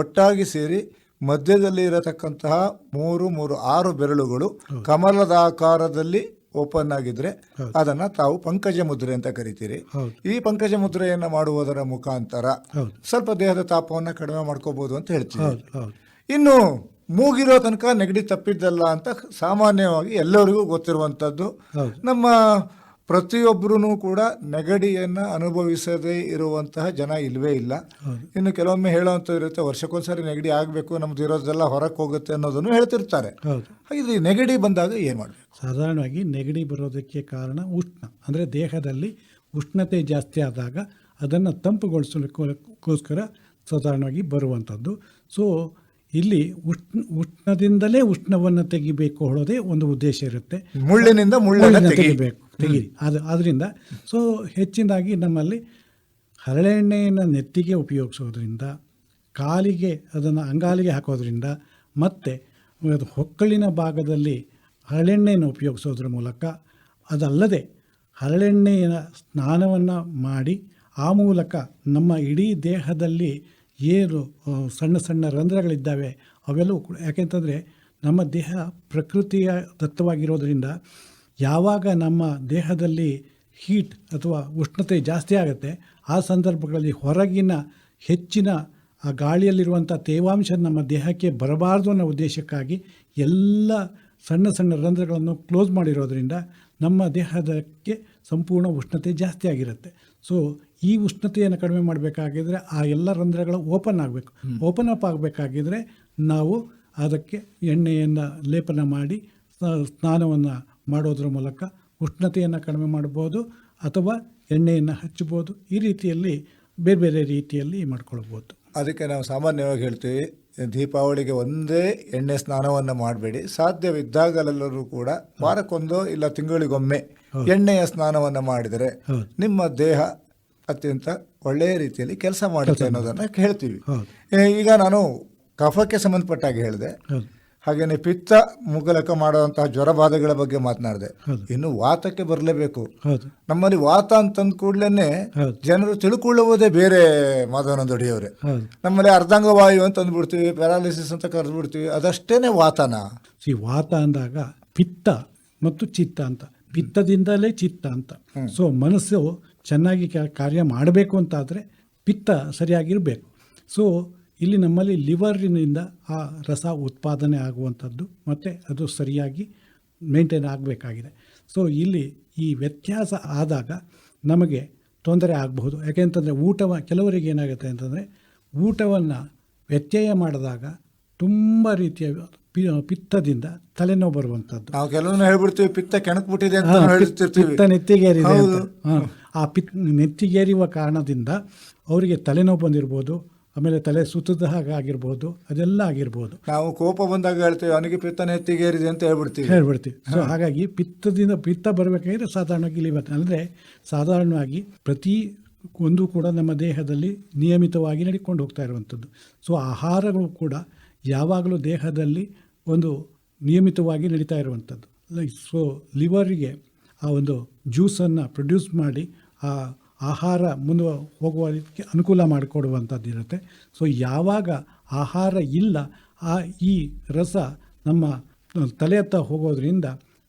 ಒಟ್ಟಾಗಿ ಸೇರಿ ಮಧ್ಯದಲ್ಲಿ ಇರತಕ್ಕಂತಹ ಮೂರು ಮೂರು ಆರು ಬೆರಳುಗಳು ಕಮಲದ ಆಕಾರದಲ್ಲಿ ಓಪನ್ ಆಗಿದ್ರೆ ಅದನ್ನ ತಾವು ಪಂಕಜ ಮುದ್ರೆ ಅಂತ ಕರಿತೀರಿ. ಈ ಪಂಕಜ ಮುದ್ರೆಯನ್ನ ಮಾಡುವುದರ ಮುಖಾಂತರ ಸ್ವಲ್ಪ ದೇಹದ ತಾಪವನ್ನ ಕಡಿಮೆ ಮಾಡ್ಕೋಬಹುದು ಅಂತ ಹೇಳ್ತೀವಿ ಇನ್ನು ಮೂಗಿರೋ ತನಕ ನೆಗಡಿ ತಪ್ಪಿದ್ದಲ್ಲ ಅಂತ ಸಾಮಾನ್ಯವಾಗಿ ಎಲ್ಲರಿಗೂ ಗೊತ್ತಿರುವಂತದ್ದು. ನಮ್ಮ ಪ್ರತಿಯೊಬ್ಬರೂ ಕೂಡ ನೆಗಡಿಯನ್ನು ಅನುಭವಿಸದೇ ಇರುವಂತಹ ಜನ ಇಲ್ಲವೇ ಇಲ್ಲ. ಇನ್ನು ಕೆಲವೊಮ್ಮೆ ಹೇಳುವಂಥ ಇರುತ್ತೆ ವರ್ಷಕ್ಕೊಂದ್ಸರಿ ನೆಗಡಿ ಆಗಬೇಕು ನಮ್ದು ಇರೋದೆಲ್ಲ ಹೊರಕ್ಕೆ ಹೋಗುತ್ತೆ ಅನ್ನೋದನ್ನು ಹೇಳ್ತಿರ್ತಾರೆ. ಹಾಗೆ ನೆಗಡಿ ಬಂದಾಗ ಏನು ಮಾಡಬೇಕು? ಸಾಧಾರಣವಾಗಿ ನೆಗಡಿ ಬರೋದಕ್ಕೆ ಕಾರಣ ಉಷ್ಣ. ಅಂದರೆ ದೇಹದಲ್ಲಿ ಉಷ್ಣತೆ ಜಾಸ್ತಿ ಆದಾಗ ಅದನ್ನು ತಂಪುಗೊಳಿಸಲಿಕ್ಕೋಸ್ಕರ ಸಾಧಾರಣವಾಗಿ ಬರುವಂಥದ್ದು. ಸೊ ಇಲ್ಲಿ ಉಷ್ಣ ಉಷ್ಣದಿಂದಲೇ ಉಷ್ಣವನ್ನು ತೆಗಿಬೇಕು ಹೇಳೋದೇ ಒಂದು ಉದ್ದೇಶ ಇರುತ್ತೆ. ಮುಳ್ಳಿನಿಂದ ಮುಳ್ಳನ್ನ ತೆಗಿಬೇಕು. ತೆಗೀರಿ. ಅದು ಅದರಿಂದ ಸೊ ಹೆಚ್ಚಿನದಾಗಿ ನಮ್ಮಲ್ಲಿ ಹರಳೆಣ್ಣೆಯನ್ನು ನೆತ್ತಿಗೆ ಉಪಯೋಗಿಸೋದ್ರಿಂದ ಕಾಲಿಗೆ ಅದನ್ನು ಅಂಗಾಲಿಗೆ ಹಾಕೋದ್ರಿಂದ ಮತ್ತು ಅದು ಹೊಕ್ಕಳಿನ ಭಾಗದಲ್ಲಿ ಹರಳೆಣ್ಣೆಯನ್ನು ಉಪಯೋಗಿಸೋದ್ರ ಮೂಲಕ ಅದಲ್ಲದೆ ಹರಳೆಣ್ಣೆಯ ಸ್ನಾನವನ್ನು ಮಾಡಿ ಆ ಮೂಲಕ ನಮ್ಮ ಇಡೀ ದೇಹದಲ್ಲಿ ಏನು ಸಣ್ಣ ಸಣ್ಣ ರಂಧ್ರಗಳಿದ್ದಾವೆ ಅವೆಲ್ಲವೂ ಕೂಡ ಯಾಕೆಂತಂದರೆ ನಮ್ಮ ದೇಹ ಪ್ರಕೃತಿಯ ದತ್ತವಾಗಿರೋದ್ರಿಂದ ಯಾವಾಗ ನಮ್ಮ ದೇಹದಲ್ಲಿ ಹೀಟ್ ಅಥವಾ ಉಷ್ಣತೆ ಜಾಸ್ತಿ ಆಗುತ್ತೆ ಆ ಸಂದರ್ಭಗಳಲ್ಲಿ ಹೊರಗಿನ ಹೆಚ್ಚಿನ ಆ ಗಾಳಿಯಲ್ಲಿರುವಂಥ ತೇವಾಂಶ ನಮ್ಮ ದೇಹಕ್ಕೆ ಬರಬಾರ್ದು ಅನ್ನೋ ಉದ್ದೇಶಕ್ಕಾಗಿ ಎಲ್ಲ ಸಣ್ಣ ಸಣ್ಣ ರಂಧ್ರಗಳನ್ನು ಕ್ಲೋಸ್ ಮಾಡಿರೋದ್ರಿಂದ ನಮ್ಮ ದೇಹದಕ್ಕೆ ಸಂಪೂರ್ಣ ಉಷ್ಣತೆ ಜಾಸ್ತಿ ಆಗಿರುತ್ತೆ. ಸೊ ಈ ಉಷ್ಣತೆಯನ್ನು ಕಡಿಮೆ ಮಾಡಬೇಕಾಗಿದ್ರೆ ಆ ಎಲ್ಲ ರಂಧ್ರಗಳು ಓಪನ್ ಆಗಬೇಕು. ಓಪನ್ ಅಪ್ ಆಗಬೇಕಾಗಿದ್ರೆ ನಾವು ಅದಕ್ಕೆ ಎಣ್ಣೆಯನ್ನು ಲೇಪನ ಮಾಡಿ ಸ್ನಾನವನ್ನು ಮಾಡೋದ್ರ ಮೂಲಕ ಉಷ್ಣತೆಯನ್ನು ಕಡಿಮೆ ಮಾಡ್ಬೋದು ಅಥವಾ ಎಣ್ಣೆಯನ್ನು ಹಚ್ಚಬೋದು. ಈ ರೀತಿಯಲ್ಲಿ ಬೇರೆ ಬೇರೆ ರೀತಿಯಲ್ಲಿ ಮಾಡ್ಕೊಳ್ಬೋದು. ಅದಕ್ಕೆ ನಾವು ಸಾಮಾನ್ಯವಾಗಿ ಹೇಳ್ತೀವಿ ದೀಪಾವಳಿಗೆ ಒಂದೇ ಎಣ್ಣೆ ಸ್ನಾನವನ್ನು ಮಾಡಬೇಡಿ. ಸಾಧ್ಯವಿದ್ದಾಗಲೆಲ್ಲರೂ ಕೂಡ ವಾರಕ್ಕೊಂದು ಇಲ್ಲ ತಿಂಗಳಿಗೊಮ್ಮೆ ಎಣ್ಣೆಯ ಸ್ನಾನವನ್ನು ಮಾಡಿದರೆ ನಿಮ್ಮ ದೇಹ ಅತ್ಯಂತ ಒಳ್ಳೆಯ ರೀತಿಯಲ್ಲಿ ಕೆಲಸ ಮಾಡುತ್ತೆ ಅನ್ನೋದನ್ನ ಹೇಳ್ತೀವಿ ಈಗ ನಾನು ಕಫಕ್ಕೆ ಸಂಬಂಧಪಟ್ಟಾಗಿ ಹೇಳಿದೆ. ಹಾಗೇನೆ ಪಿತ್ತ ಮುಗಲಕ ಮಾಡುವಂತಹ ಜ್ವರಬಾಧೆಗಳ ಬಗ್ಗೆ ಮಾತನಾಡಿದೆ. ಇನ್ನು ವಾತಕ್ಕೆ ಬರಲೇಬೇಕು. ನಮ್ಮಲ್ಲಿ ವಾತ ಅಂತಂದ ಕೂಡಲೇ ಜನರು ತಿಳ್ಕೊಳ್ಳುವುದೇ ಬೇರೆ ಮಾಧವನಂದೊಡಿಯವರೇ ದೊಡಿಯವ್ರೆ ನಮ್ಮಲ್ಲಿ ಅರ್ಧಾಂಗವಾಯು ಅಂತ ಅಂದ್ಬಿಡ್ತೀವಿ ಪ್ಯಾರಾಲಿಸಿಸ್ ಅಂತ ಕರೆದ್ಬಿಡ್ತೀವಿ ಅದಷ್ಟೇನೆ ವಾತನ. ಈ ವಾತ ಅಂದಾಗ ಪಿತ್ತ ಮತ್ತು ಚಿತ್ತ ಅಂತ. ಪಿತ್ತದಿಂದಲೇ ಚಿತ್ತ ಅಂತ. ಸೊ ಮನಸ್ಸು ಚೆನ್ನಾಗಿ ಕ- ಕಾರ್ಯ ಮಾಡಬೇಕು ಅಂತಾದರೆ ಪಿತ್ತ ಸರಿಯಾಗಿರಬೇಕು. ಸೊ ಇಲ್ಲಿ ನಮ್ಮಲ್ಲಿ ಲಿವರಿನಿಂದ ಆ ರಸ ಉತ್ಪಾದನೆ ಆಗುವಂಥದ್ದು ಮತ್ತು ಅದು ಸರಿಯಾಗಿ ಮೇಂಟೈನ್ ಆಗಬೇಕಾಗಿದೆ. ಸೊ ಇಲ್ಲಿ ಈ ವ್ಯತ್ಯಾಸ ಆದಾಗ ನಮಗೆ ತೊಂದರೆ ಆಗಬಹುದು. ಯಾಕೆಂತಂದರೆ ಊಟವ ಕೆಲವರಿಗೆ ಏನಾಗುತ್ತೆ ಅಂತಂದರೆ ಊಟವನ್ನು ವ್ಯತ್ಯಯ ಮಾಡಿದಾಗ ತುಂಬ ರೀತಿಯ ಪಿ ಪಿತ್ತದಿಂದ ತಲೆನೋವು ಬರುವಂಥದ್ದು. ನಾವು ಕೆಲವೊಮ್ಮೆ ಹೇಳ್ಬಿಡ್ತೀವಿ ಪಿತ್ತ ಕೆಣಕ್ಬಿಟ್ಟಿದೆ ಅಂತ ಪಿತ್ತ ನೆತ್ತಿಗೇರಿದೆ ಆ ಪಿತ್ ನೆತ್ತಿಗೇರಿವ ಕಾರಣದಿಂದ ಅವರಿಗೆ ತಲೆನೋವು ಬಂದಿರ್ಬೋದು ಆಮೇಲೆ ತಲೆ ಸುತ್ತದ ಹಾಗೆ ಆಗಿರ್ಬೋದು ಅದೆಲ್ಲ ಆಗಿರ್ಬೋದು. ನಾವು ಕೋಪ ಬಂದಾಗ ಹೇಳ್ತೀವಿ ಅವನಿಗೆ ಪಿತ್ತ ನೆತ್ತಿಗೇರಿದೆ ಅಂತ ಹೇಳ್ಬಿಡ್ತೀವಿ. ಹೇಳ್ಬಿಡ್ತೀವಿ. ಸೊ ಹಾಗಾಗಿ ಪಿತ್ತದಿಂದ ಪಿತ್ತ ಬರಬೇಕಾದ್ರೆ ಸಾಧಾರಣವಾಗಿ ಬರ್ತದೆ ಅಂದರೆ ಸಾಧಾರಣವಾಗಿ ಪ್ರತಿ ಒಂದು ಕೂಡ ನಮ್ಮ ದೇಹದಲ್ಲಿ ನಿಯಮಿತವಾಗಿ ನಡ್ಕೊಂಡು ಹೋಗ್ತಾ ಇರುವಂಥದ್ದು. ಸೊ ಆಹಾರಗಳು ಕೂಡ ಯಾವಾಗಲೂ ದೇಹದಲ್ಲಿ ಒಂದು ನಿಯಮಿತವಾಗಿ ನಡೀತಾ ಇರುವಂಥದ್ದು. ಲೈಕ್ ಸೊ ಲಿವರಿಗೆ ಆ ಒಂದು ಜ್ಯೂಸನ್ನು ಪ್ರೊಡ್ಯೂಸ್ ಮಾಡಿ ಆ ಆಹಾರ ಮುಂದೆ ಹೋಗುವುದಕ್ಕೆ ಅನುಕೂಲ ಮಾಡಿಕೊಡುವಂಥದ್ದು ಇರುತ್ತೆ. ಸೊ ಯಾವಾಗ ಆಹಾರ ಇಲ್ಲ, ಆ ಈ ರಸ ನಮ್ಮ ತಲೆಯತ್ತ ಹೋಗೋದ್ರಿಂದ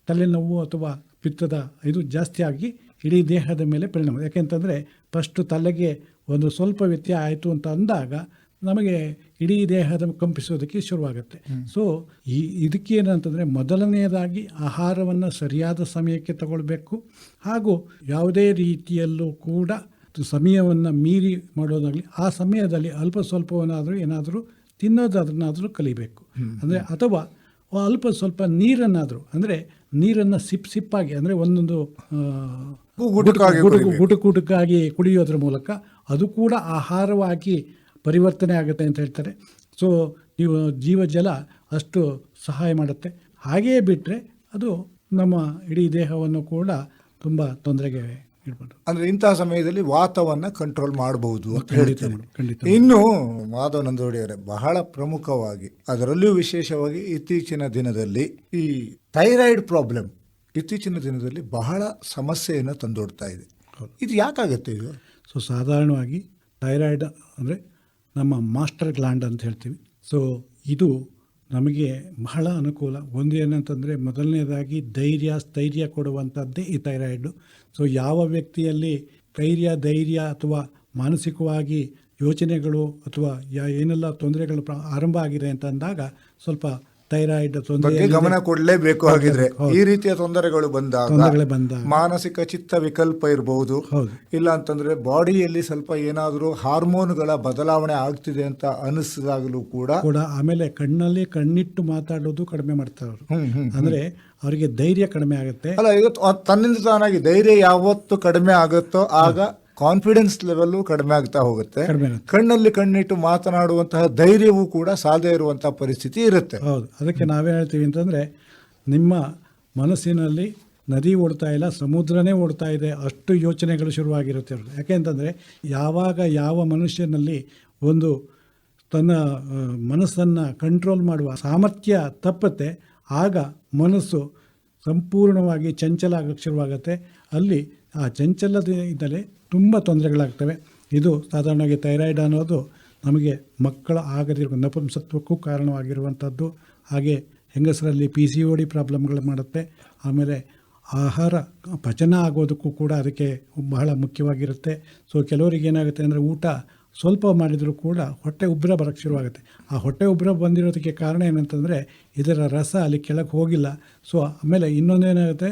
ತಲೆನೋವು ಅಥವಾ ಪಿತ್ತದ ಇದು ಜಾಸ್ತಿಯಾಗಿ ಇಡೀ ದೇಹದ ಮೇಲೆ ಪರಿಣಾಮ. ಯಾಕೆಂತಂದರೆ ಫಸ್ಟು ತಲೆಗೆ ಒಂದು ಸ್ವಲ್ಪ ವ್ಯತ್ಯಯ ಆಯಿತು ಅಂತ ಅಂದಾಗ ನಮಗೆ ಇಡೀ ದೇಹದ ಕಂಪಿಸೋದಕ್ಕೆ ಶುರುವಾಗುತ್ತೆ. ಸೊ ಈ ಇದಕ್ಕೆ ಏನಂತಂದರೆ ಮೊದಲನೆಯದಾಗಿ ಆಹಾರವನ್ನು ಸರಿಯಾದ ಸಮಯಕ್ಕೆ ತಗೊಳ್ಬೇಕು. ಹಾಗೂ ಯಾವುದೇ ರೀತಿಯಲ್ಲೂ ಕೂಡ ಸಮಯವನ್ನು ಮೀರಿ ಮಾಡೋದಾಗಲಿ ಆ ಸಮಯದಲ್ಲಿ ಅಲ್ಪ ಸ್ವಲ್ಪವನ್ನಾದರೂ ಏನಾದರೂ ತಿನ್ನೋದನ್ನಾದರೂ ಕಲಿಬೇಕು. ಅಂದರೆ ಅಥವಾ ಅಲ್ಪ ಸ್ವಲ್ಪ ನೀರನ್ನಾದರೂ ಅಂದರೆ ನೀರನ್ನು ಸಿಪ್ ಸಿಪ್ಪಾಗಿ ಅಂದರೆ ಒಂದೊಂದು ಆ, ಗುಟುಕಾಗಿ ಗುಟುಕು ಗುಟುಕು ಗುಟುಕಾಗಿ ಕುಡಿಯೋದ್ರ ಮೂಲಕ ಅದು ಕೂಡ ಆಹಾರವಾಗಿ ಪರಿವರ್ತನೆ ಆಗುತ್ತೆ ಅಂತ ಹೇಳ್ತಾರೆ. ಸೊ ನೀವು ಜೀವಜಲ ಅಷ್ಟು ಸಹಾಯ ಮಾಡುತ್ತೆ. ಹಾಗೆಯೇ ಬಿಟ್ಟರೆ ಅದು ನಮ್ಮ ಇಡೀ ದೇಹವನ್ನು ಕೂಡ ತುಂಬ ತೊಂದರೆಗೆ ಇಡ್ಬೋದು. ಅಂದರೆ ಇಂತಹ ಸಮಯದಲ್ಲಿ ವಾತವನ್ನು ಕಂಟ್ರೋಲ್ ಮಾಡಬಹುದು ಅಂತ ಖಂಡಿತ ಇನ್ನು ಮಾಧವ ನಂದೋಡಿಯವರೇ ಬಹಳ ಪ್ರಮುಖವಾಗಿ ಅದರಲ್ಲೂ ವಿಶೇಷವಾಗಿ ಇತ್ತೀಚಿನ ದಿನದಲ್ಲಿ ಈ ಥೈರಾಯ್ಡ್ ಪ್ರಾಬ್ಲಮ್ ಇತ್ತೀಚಿನ ದಿನದಲ್ಲಿ ಬಹಳ ಸಮಸ್ಯೆಯನ್ನು ತಂದೊಡ್ತಾ ಇದೆ. ಇದು ಯಾಕಾಗುತ್ತೆ ಇದು? ಸೊ ಸಾಧಾರಣವಾಗಿ ಥೈರಾಯ್ಡ್ ಅಂದರೆ ನಮ್ಮ ಮಾಸ್ಟರ್ ಗ್ಲ್ಯಾಂಡ್ ಅಂತ ಹೇಳ್ತೀವಿ. ಸೊ ಇದು ನಮಗೆ ಬಹಳ ಅನುಕೂಲ. ಒಂದು ಏನಂತಂದರೆ, ಮೊದಲನೇದಾಗಿ ಧೈರ್ಯ, ಸ್ಥೈರ್ಯ ಕೊಡುವಂಥದ್ದೇ ಈ ಥೈರಾಯ್ಡು. ಸೊ ಯಾವ ವ್ಯಕ್ತಿಯಲ್ಲಿ ಧೈರ್ಯ ಧೈರ್ಯ ಅಥವಾ ಮಾನಸಿಕವಾಗಿ ಯೋಚನೆಗಳು ಅಥವಾ ಯಾ ಏನೆಲ್ಲ ತೊಂದರೆಗಳು ಪ್ರ- ಆರಂಭ ಆಗಿದೆ ಅಂತ ಅಂದಾಗ ಸ್ವಲ್ಪ ಥೈರಾಯ್ಡ್ ತೊಂದರೆ ಗಮನ ಕೊಡಲೇಬೇಕು ಹಾಗಿದ್ರೆ. ಈ ರೀತಿಯ ತೊಂದರೆಗಳು ಬಂದಾಗ ಬಂದಾಗ. ಮಾನಸಿಕ ಚಿತ್ತ ವಿಕಲ್ಪ ಇರಬಹುದು ಹೌದು. ಇಲ್ಲ ಅಂತಂದ್ರೆ ಬಾಡಿಯಲ್ಲಿ ಸ್ವಲ್ಪ ಏನಾದರೂ ಹಾರ್ಮೋನ್ಗಳ ಬದಲಾವಣೆ ಆಗ್ತಿದೆ ಅಂತ ಅನಿಸಿದಾಗಲೂ ಕೂಡ ಕೂಡ ಆಮೇಲೆ ಕಣ್ಣಲ್ಲಿ ಕಣ್ಣಿಟ್ಟು ಮಾತಾಡೋದು ಕಡಿಮೆ ಮಾಡ್ತಾರೆ ಅವರು ಅಂದ್ರೆ ಅವರಿಗೆ ಧೈರ್ಯ ಕಡಿಮೆ ಆಗುತ್ತೆ. ಅಲ್ಲ ಇವತ್ತು ತನ್ನಿಂದ ತಾನಾಗಿ ಧೈರ್ಯ ಯಾವತ್ತು ಕಡಿಮೆ ಆಗುತ್ತೋ ಆಗ ಕಾನ್ಫಿಡೆನ್ಸ್ ಲೆವೆಲ್ಲು ಕಡಿಮೆ ಆಗ್ತಾ ಹೋಗುತ್ತೆ. ಕಣ್ಣಲ್ಲಿ ಕಣ್ಣಿಟ್ಟು ಮಾತನಾಡುವಂತಹ ಧೈರ್ಯವೂ ಕೂಡ ಸಾಧ್ಯ ಇರುವಂತಹ ಪರಿಸ್ಥಿತಿ ಇರುತ್ತೆ. ಹೌದು. ಅದಕ್ಕೆ ನಾವೇನು ಹೇಳ್ತೀವಿ ಅಂತಂದರೆ ನಿಮ್ಮ ಮನಸ್ಸಿನಲ್ಲಿ ನದಿ ಓಡ್ತಾ ಇಲ್ಲ ಸಮುದ್ರನೇ ಓಡ್ತಾ ಇದೆ ಅಷ್ಟು ಯೋಚನೆಗಳು ಶುರುವಾಗಿರುತ್ತೆ ಯಾಕೆ ಯಾಕೆಂತಂದರೆ ಯಾವಾಗ ಯಾವ ಮನುಷ್ಯನಲ್ಲಿ ಒಂದು ತನ್ನ ಮನಸ್ಸನ್ನು ಕಂಟ್ರೋಲ್ ಮಾಡುವ ಸಾಮರ್ಥ್ಯ ತಪ್ಪತ್ತೆ ಆಗ ಮನಸ್ಸು ಸಂಪೂರ್ಣವಾಗಿ ಚಂಚಲ ಆಗಕ್ಕೆ ಶುರುವಾಗುತ್ತೆ. ಅಲ್ಲಿ ಆ ಚಂಚಲದಿಂದಲೇ ತುಂಬ ತೊಂದರೆಗಳಾಗ್ತವೆ. ಇದು ಸಾಧಾರಣವಾಗಿ ಥೈರಾಯ್ಡ್ ಅನ್ನೋದು ನಮಗೆ ಮಕ್ಕಳ ಆಗದಿರುವ ನಪುಂಸತ್ವಕ್ಕೂ ಕಾರಣವಾಗಿರುವಂಥದ್ದು ಹಾಗೆ ಹೆಂಗಸರಲ್ಲಿ ಪಿ ಸಿ ಓ ಡಿ ಪ್ರಾಬ್ಲಮ್ಗಳು ಮಾಡುತ್ತೆ. ಆಮೇಲೆ ಆಹಾರ ಪಚನ ಆಗೋದಕ್ಕೂ ಕೂಡ ಅದಕ್ಕೆ ಬಹಳ ಮುಖ್ಯವಾಗಿರುತ್ತೆ. ಸೊ ಕೆಲವರಿಗೆ ಏನಾಗುತ್ತೆ ಅಂದರೆ ಊಟ ಸ್ವಲ್ಪ ಮಾಡಿದರೂ ಕೂಡ ಹೊಟ್ಟೆ ಉಬ್ಬರ ಬರೋಕ್ಕೆ ಶುರುವಾಗುತ್ತೆ. ಆ ಹೊಟ್ಟೆ ಉಬ್ಬರ ಬಂದಿರೋದಕ್ಕೆ ಕಾರಣ ಏನಂತಂದರೆ ಇದರ ರಸ ಅಲ್ಲಿ ಕೆಳಗೆ ಹೋಗಿಲ್ಲ. ಸೊ ಆಮೇಲೆ ಇನ್ನೊಂದೇನಾಗುತ್ತೆ?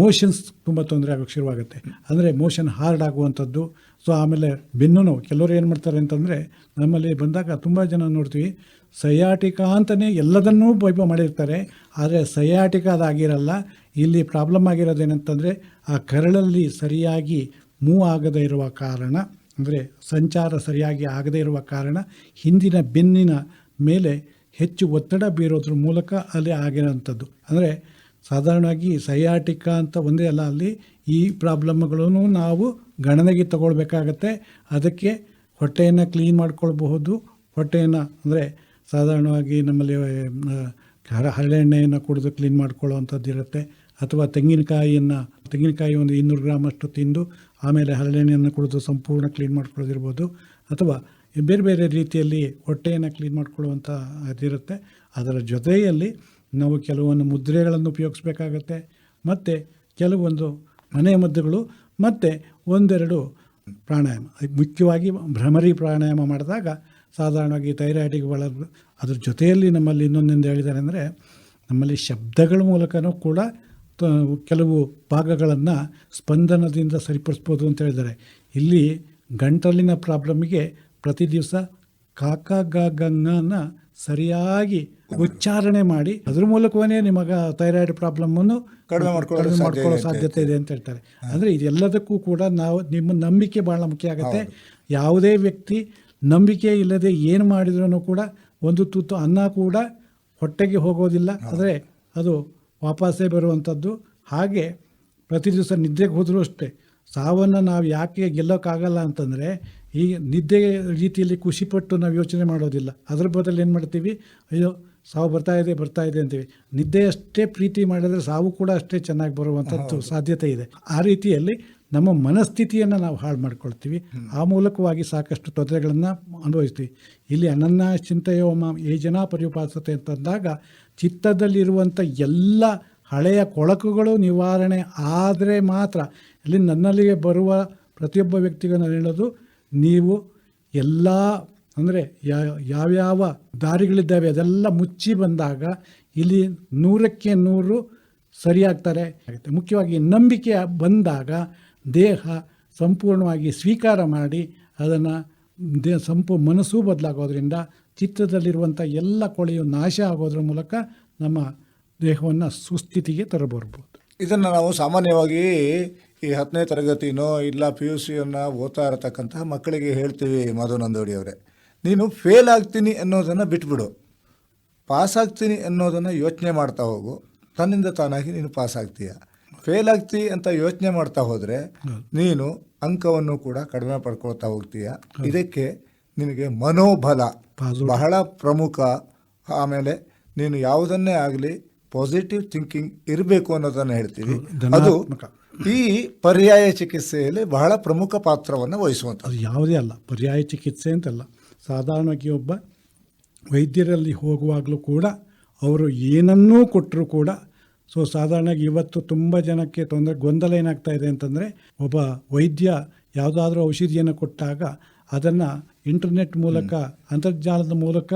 ಮೋಷನ್ಸ್ ತುಂಬ ತೊಂದರೆ ಆಗೋಕ್ಕೆ ಶುರುವಾಗುತ್ತೆ. ಅಂದರೆ ಮೋಷನ್ ಹಾರ್ಡ್ ಆಗುವಂಥದ್ದು. ಸೊ ಆಮೇಲೆ ಬೆನ್ನು ನೋವು ಕೆಲವರು ಏನು ಮಾಡ್ತಾರೆ ಅಂತಂದರೆ ನಮ್ಮಲ್ಲಿ ಬಂದಾಗ ತುಂಬ ಜನ ನೋಡ್ತೀವಿ, ಸಯಾಟಿಕಾ ಅಂತಲೇ ಎಲ್ಲದನ್ನೂ ವೈಭವ ಮಾಡಿರ್ತಾರೆ. ಆದರೆ ಸಯಾಟಿಕ ಅದಾಗಿರಲ್ಲ, ಇಲ್ಲಿ ಪ್ರಾಬ್ಲಮ್ ಆಗಿರೋದೇನಂತಂದರೆ ಆ ಕರಳಲ್ಲಿ ಸರಿಯಾಗಿ ಮೂವ್ ಆಗದೇ ಇರುವ ಕಾರಣ, ಅಂದರೆ ಸಂಚಾರ ಸರಿಯಾಗಿ ಆಗದೇ ಇರುವ ಕಾರಣ ಹಿಂದಿನ ಬೆನ್ನಿನ ಮೇಲೆ ಹೆಚ್ಚು ಒತ್ತಡ ಬೀರೋದ್ರ ಮೂಲಕ ಅಲ್ಲಿ ಆಗಿರೋಂಥದ್ದು. ಅಂದರೆ ಸಾಧಾರಣವಾಗಿ ಸಯಾಟಿಕ ಅಂತ ಒಂದೇ ಅಲ್ಲ, ಅಲ್ಲಿ ಈ ಪ್ರಾಬ್ಲಮ್ಗಳನ್ನು ನಾವು ಗಣನೆಗೆ ತಗೊಳ್ಬೇಕಾಗತ್ತೆ. ಅದಕ್ಕೆ ಹೊಟ್ಟೆಯನ್ನು ಕ್ಲೀನ್ ಮಾಡ್ಕೊಳ್ಬಹುದು. ಹೊಟ್ಟೆಯನ್ನು ಅಂದರೆ ಸಾಧಾರಣವಾಗಿ ನಮ್ಮಲ್ಲಿ ಹರಳೆಣ್ಣೆಯನ್ನು ಕುಡಿದು ಕ್ಲೀನ್ ಮಾಡ್ಕೊಳ್ಳೋವಂಥದ್ದು ಇರುತ್ತೆ. ಅಥವಾ ತೆಂಗಿನಕಾಯಿಯನ್ನು, ತೆಂಗಿನಕಾಯಿ ಒಂದು ಇನ್ನೂರು ಗ್ರಾಮ್ ಅಷ್ಟು ತಿಂದು ಆಮೇಲೆ ಹರಳೆಣ್ಣೆಯನ್ನು ಕುಡಿದು ಸಂಪೂರ್ಣ ಕ್ಲೀನ್ ಮಾಡ್ಕೊಳ್ಳೋದಿರ್ಬೋದು. ಅಥವಾ ಬೇರೆ ಬೇರೆ ರೀತಿಯಲ್ಲಿ ಹೊಟ್ಟೆಯನ್ನು ಕ್ಲೀನ್ ಮಾಡ್ಕೊಳ್ಳುವಂಥ ಅದಿರುತ್ತೆ. ಅದರ ಜೊತೆಯಲ್ಲಿ ನಾವು ಕೆಲವೊಂದು ಮುದ್ರೆಗಳನ್ನು ಉಪಯೋಗಿಸ್ಬೇಕಾಗತ್ತೆ, ಮತ್ತು ಕೆಲವೊಂದು ಮನೆ ಮದ್ದುಗಳು, ಮತ್ತು ಒಂದೆರಡು ಪ್ರಾಣಾಯಾಮ. ಮುಖ್ಯವಾಗಿ ಭ್ರಮರಿ ಪ್ರಾಣಾಯಾಮ ಮಾಡಿದಾಗ ಸಾಧಾರಣವಾಗಿ ಥೈರಾಯ್ಡಿಗೆ ಒಳ ಅದ್ರ ಜೊತೆಯಲ್ಲಿ ನಮ್ಮಲ್ಲಿ ಇನ್ನೊಂದೆಂದು ಹೇಳಿದ್ದಾರೆ ಅಂದರೆ, ನಮ್ಮಲ್ಲಿ ಶಬ್ದಗಳ ಮೂಲಕನೂ ಕೂಡ ಕೆಲವು ಭಾಗಗಳನ್ನು ಸ್ಪಂದನದಿಂದ ಸರಿಪಡಿಸ್ಬೋದು ಅಂತ ಹೇಳಿದ್ದಾರೆ. ಇಲ್ಲಿ ಗಂಟಲಿನ ಪ್ರಾಬ್ಲಮ್ಗೆ ಪ್ರತಿ ದಿವಸ ಕಾಕ ಗಂಗನ ಸರಿಯಾಗಿ ಉಚ್ಚಾರಣೆ ಮಾಡಿ ಅದ್ರ ಮೂಲಕವೇ ನಿಮಗೆ ಥೈರಾಯ್ಡ್ ಪ್ರಾಬ್ಲಮ್ಮನ್ನು ಕಡಿಮೆ ಕಡಿಮೆ ಮಾಡ್ಕೊಳ್ಳೋ ಸಾಧ್ಯತೆ ಇದೆ ಅಂತ ಹೇಳ್ತಾರೆ. ಅಂದ್ರೆ ಇದೆಲ್ಲದಕ್ಕೂ ಕೂಡ ನಾವು ನಿಮ್ಮ ನಂಬಿಕೆ ಭಾಳ ಮುಖ್ಯ ಆಗುತ್ತೆ. ಯಾವುದೇ ವ್ಯಕ್ತಿ ನಂಬಿಕೆ ಇಲ್ಲದೆ ಏನು ಮಾಡಿದ್ರೂ ಕೂಡ ಒಂದು ತುತ್ತು ಅನ್ನ ಕೂಡ ಹೊಟ್ಟೆಗೆ ಹೋಗೋದಿಲ್ಲ. ಆದರೆ ಅದು ವಾಪಸ್ಸೇ ಬರುವಂಥದ್ದು. ಹಾಗೆ ಪ್ರತಿ ದಿವಸ ನಿದ್ದೆಗೆ ಹೋದರೂ ಅಷ್ಟೇ ಸಾವನ್ನು ನಾವು ಯಾಕೆ ಗೆಲ್ಲೋಕ್ಕಾಗಲ್ಲ ಅಂತಂದರೆ ಈ ನಿದ್ದೆ ರೀತಿಯಲ್ಲಿ ಖುಷಿಪಟ್ಟು ನಾವು ಯೋಚನೆ ಮಾಡೋದಿಲ್ಲ. ಅದ್ರ ಬದಲು ಏನು ಮಾಡ್ತೀವಿ? ಅಯ್ಯೋ ಸಾವು ಬರ್ತಾ ಇದೆ ಬರ್ತಾ ಇದೆ ಅಂತೀವಿ. ನಿದ್ದೆ ಅಷ್ಟೇ ಪ್ರೀತಿ ಮಾಡಿದ್ರೆ ಸಾವು ಕೂಡ ಅಷ್ಟೇ ಚೆನ್ನಾಗಿ ಬರುವಂಥದ್ದು ಸಾಧ್ಯತೆ ಇದೆ. ಆ ರೀತಿಯಲ್ಲಿ ನಮ್ಮ ಮನಸ್ಥಿತಿಯನ್ನು ನಾವು ಹಾಳು ಮಾಡ್ಕೊಳ್ತೀವಿ. ಆ ಮೂಲಕವಾಗಿ ಸಾಕಷ್ಟು ತೊಂದರೆಗಳನ್ನು ಅನುಭವಿಸ್ತೀವಿ. ಇಲ್ಲಿ ಅನನ್ನ ಚಿಂತೆಯೋ ಮಾ ಏ ಜನ ಪರಿಪಾಸತೆ ಅಂತಂದಾಗ ಚಿತ್ತದಲ್ಲಿರುವಂಥ ಎಲ್ಲ ಹಳೆಯ ಕೊಳಕುಗಳು ನಿವಾರಣೆ ಆದರೆ ಮಾತ್ರ ಇಲ್ಲಿ ನನ್ನಲ್ಲಿಗೆ ಬರುವ ಪ್ರತಿಯೊಬ್ಬ ವ್ಯಕ್ತಿಗೂ ನಾನು ಹೇಳೋದು ನೀವು ಎಲ್ಲ ಅಂದರೆ ಯಾವ್ಯಾವ ದಾರಿಗಳಿದ್ದಾವೆ ಅದೆಲ್ಲ ಮುಚ್ಚಿ ಬಂದಾಗ ಇಲ್ಲಿ ನೂರಕ್ಕೆ ನೂರು ಸರಿಯಾಗ್ತಾರೆ. ಮುಖ್ಯವಾಗಿ ನಂಬಿಕೆ ಬಂದಾಗ ದೇಹ ಸಂಪೂರ್ಣವಾಗಿ ಸ್ವೀಕಾರ ಮಾಡಿ ಅದನ್ನು ದೇ, ಸಂಪೂ, ಮನಸ್ಸು ಬದಲಾಗೋದ್ರಿಂದ ಚಿತ್ರದಲ್ಲಿರುವಂಥ ಎಲ್ಲ ಕೊಳೆಯು ನಾಶ ಆಗೋದ್ರ ಮೂಲಕ ನಮ್ಮ ದೇಹವನ್ನು ಸುಸ್ಥಿತಿಗೆ ತರಬರ್ಬೋದು. ಇದನ್ನು ನಾವು ಸಾಮಾನ್ಯವಾಗಿ ಈ ಹತ್ತನೇ ತರಗತಿನೋ ಇಲ್ಲ ಪಿ ಯು ಸಿಯನ್ನು ಓದ್ತಾ ಇರತಕ್ಕಂತಹ ಮಕ್ಕಳಿಗೆ ಹೇಳ್ತೀವಿ ಮಧುನಂದೋಡಿ ಅವರೇ. ನೀನು ಫೇಲ್ ಆಗ್ತೀನಿ ಅನ್ನೋದನ್ನು ಬಿಟ್ಬಿಡು. ಪಾಸ್ ಆಗ್ತೀನಿ ಅನ್ನೋದನ್ನು ಯೋಚನೆ ಮಾಡ್ತಾ ಹೋಗು. ತನ್ನಿಂದ ತಾನಾಗಿ ನೀನು ಪಾಸ್ ಆಗ್ತೀಯ. ಫೇಲ್ ಆಗ್ತಿ ಅಂತ ಯೋಚನೆ ಮಾಡ್ತಾ ಹೋದರೆ ನೀನು ಅಂಕವನ್ನು ಕೂಡ ಕಡಿಮೆ ಪಡ್ಕೊಳ್ತಾ ಹೋಗ್ತೀಯ. ಇದಕ್ಕೆ ನಿನಗೆ ಮನೋಬಲ. ಬಹಳ ಪ್ರಮುಖ. ಆಮೇಲೆ ನೀನು ಯಾವುದನ್ನೇ ಆಗಲಿ ಪಾಸಿಟಿವ್ ಥಿಂಕಿಂಗ್ ಇರಬೇಕು ಅನ್ನೋದನ್ನು ಹೇಳ್ತೀವಿ. ಅದು. ಈ ಪರ್ಯಾಯ ಚಿಕಿತ್ಸೆಯಲ್ಲಿ ಬಹಳ ಪ್ರಮುಖ ಪಾತ್ರವನ್ನು ವಹಿಸುವಂಥ ಅದು ಯಾವುದೇ ಅಲ್ಲ ಪರ್ಯಾಯ ಚಿಕಿತ್ಸೆ ಅಂತಲ್ಲ. ಸಾಧಾರಣವಾಗಿ ಒಬ್ಬ ವೈದ್ಯರಲ್ಲಿ ಹೋಗುವಾಗಲೂ ಕೂಡ ಅವರು ಏನನ್ನೂ ಕೊಟ್ಟರೂ ಕೂಡ ಸೊ ಸಾಧಾರಣವಾಗಿ ಇವತ್ತು ತುಂಬ ಜನಕ್ಕೆ ತೊಂದರೆ ಗೊಂದಲ ಏನಾಗ್ತಾ ಇದೆ ಅಂತಂದರೆ ಒಬ್ಬ ವೈದ್ಯ ಯಾವುದಾದ್ರೂ ಔಷಧಿಯನ್ನು ಕೊಟ್ಟಾಗ ಅದನ್ನು ಇಂಟರ್ನೆಟ್ ಮೂಲಕ ಅಂತರ್ಜಾಲದ ಮೂಲಕ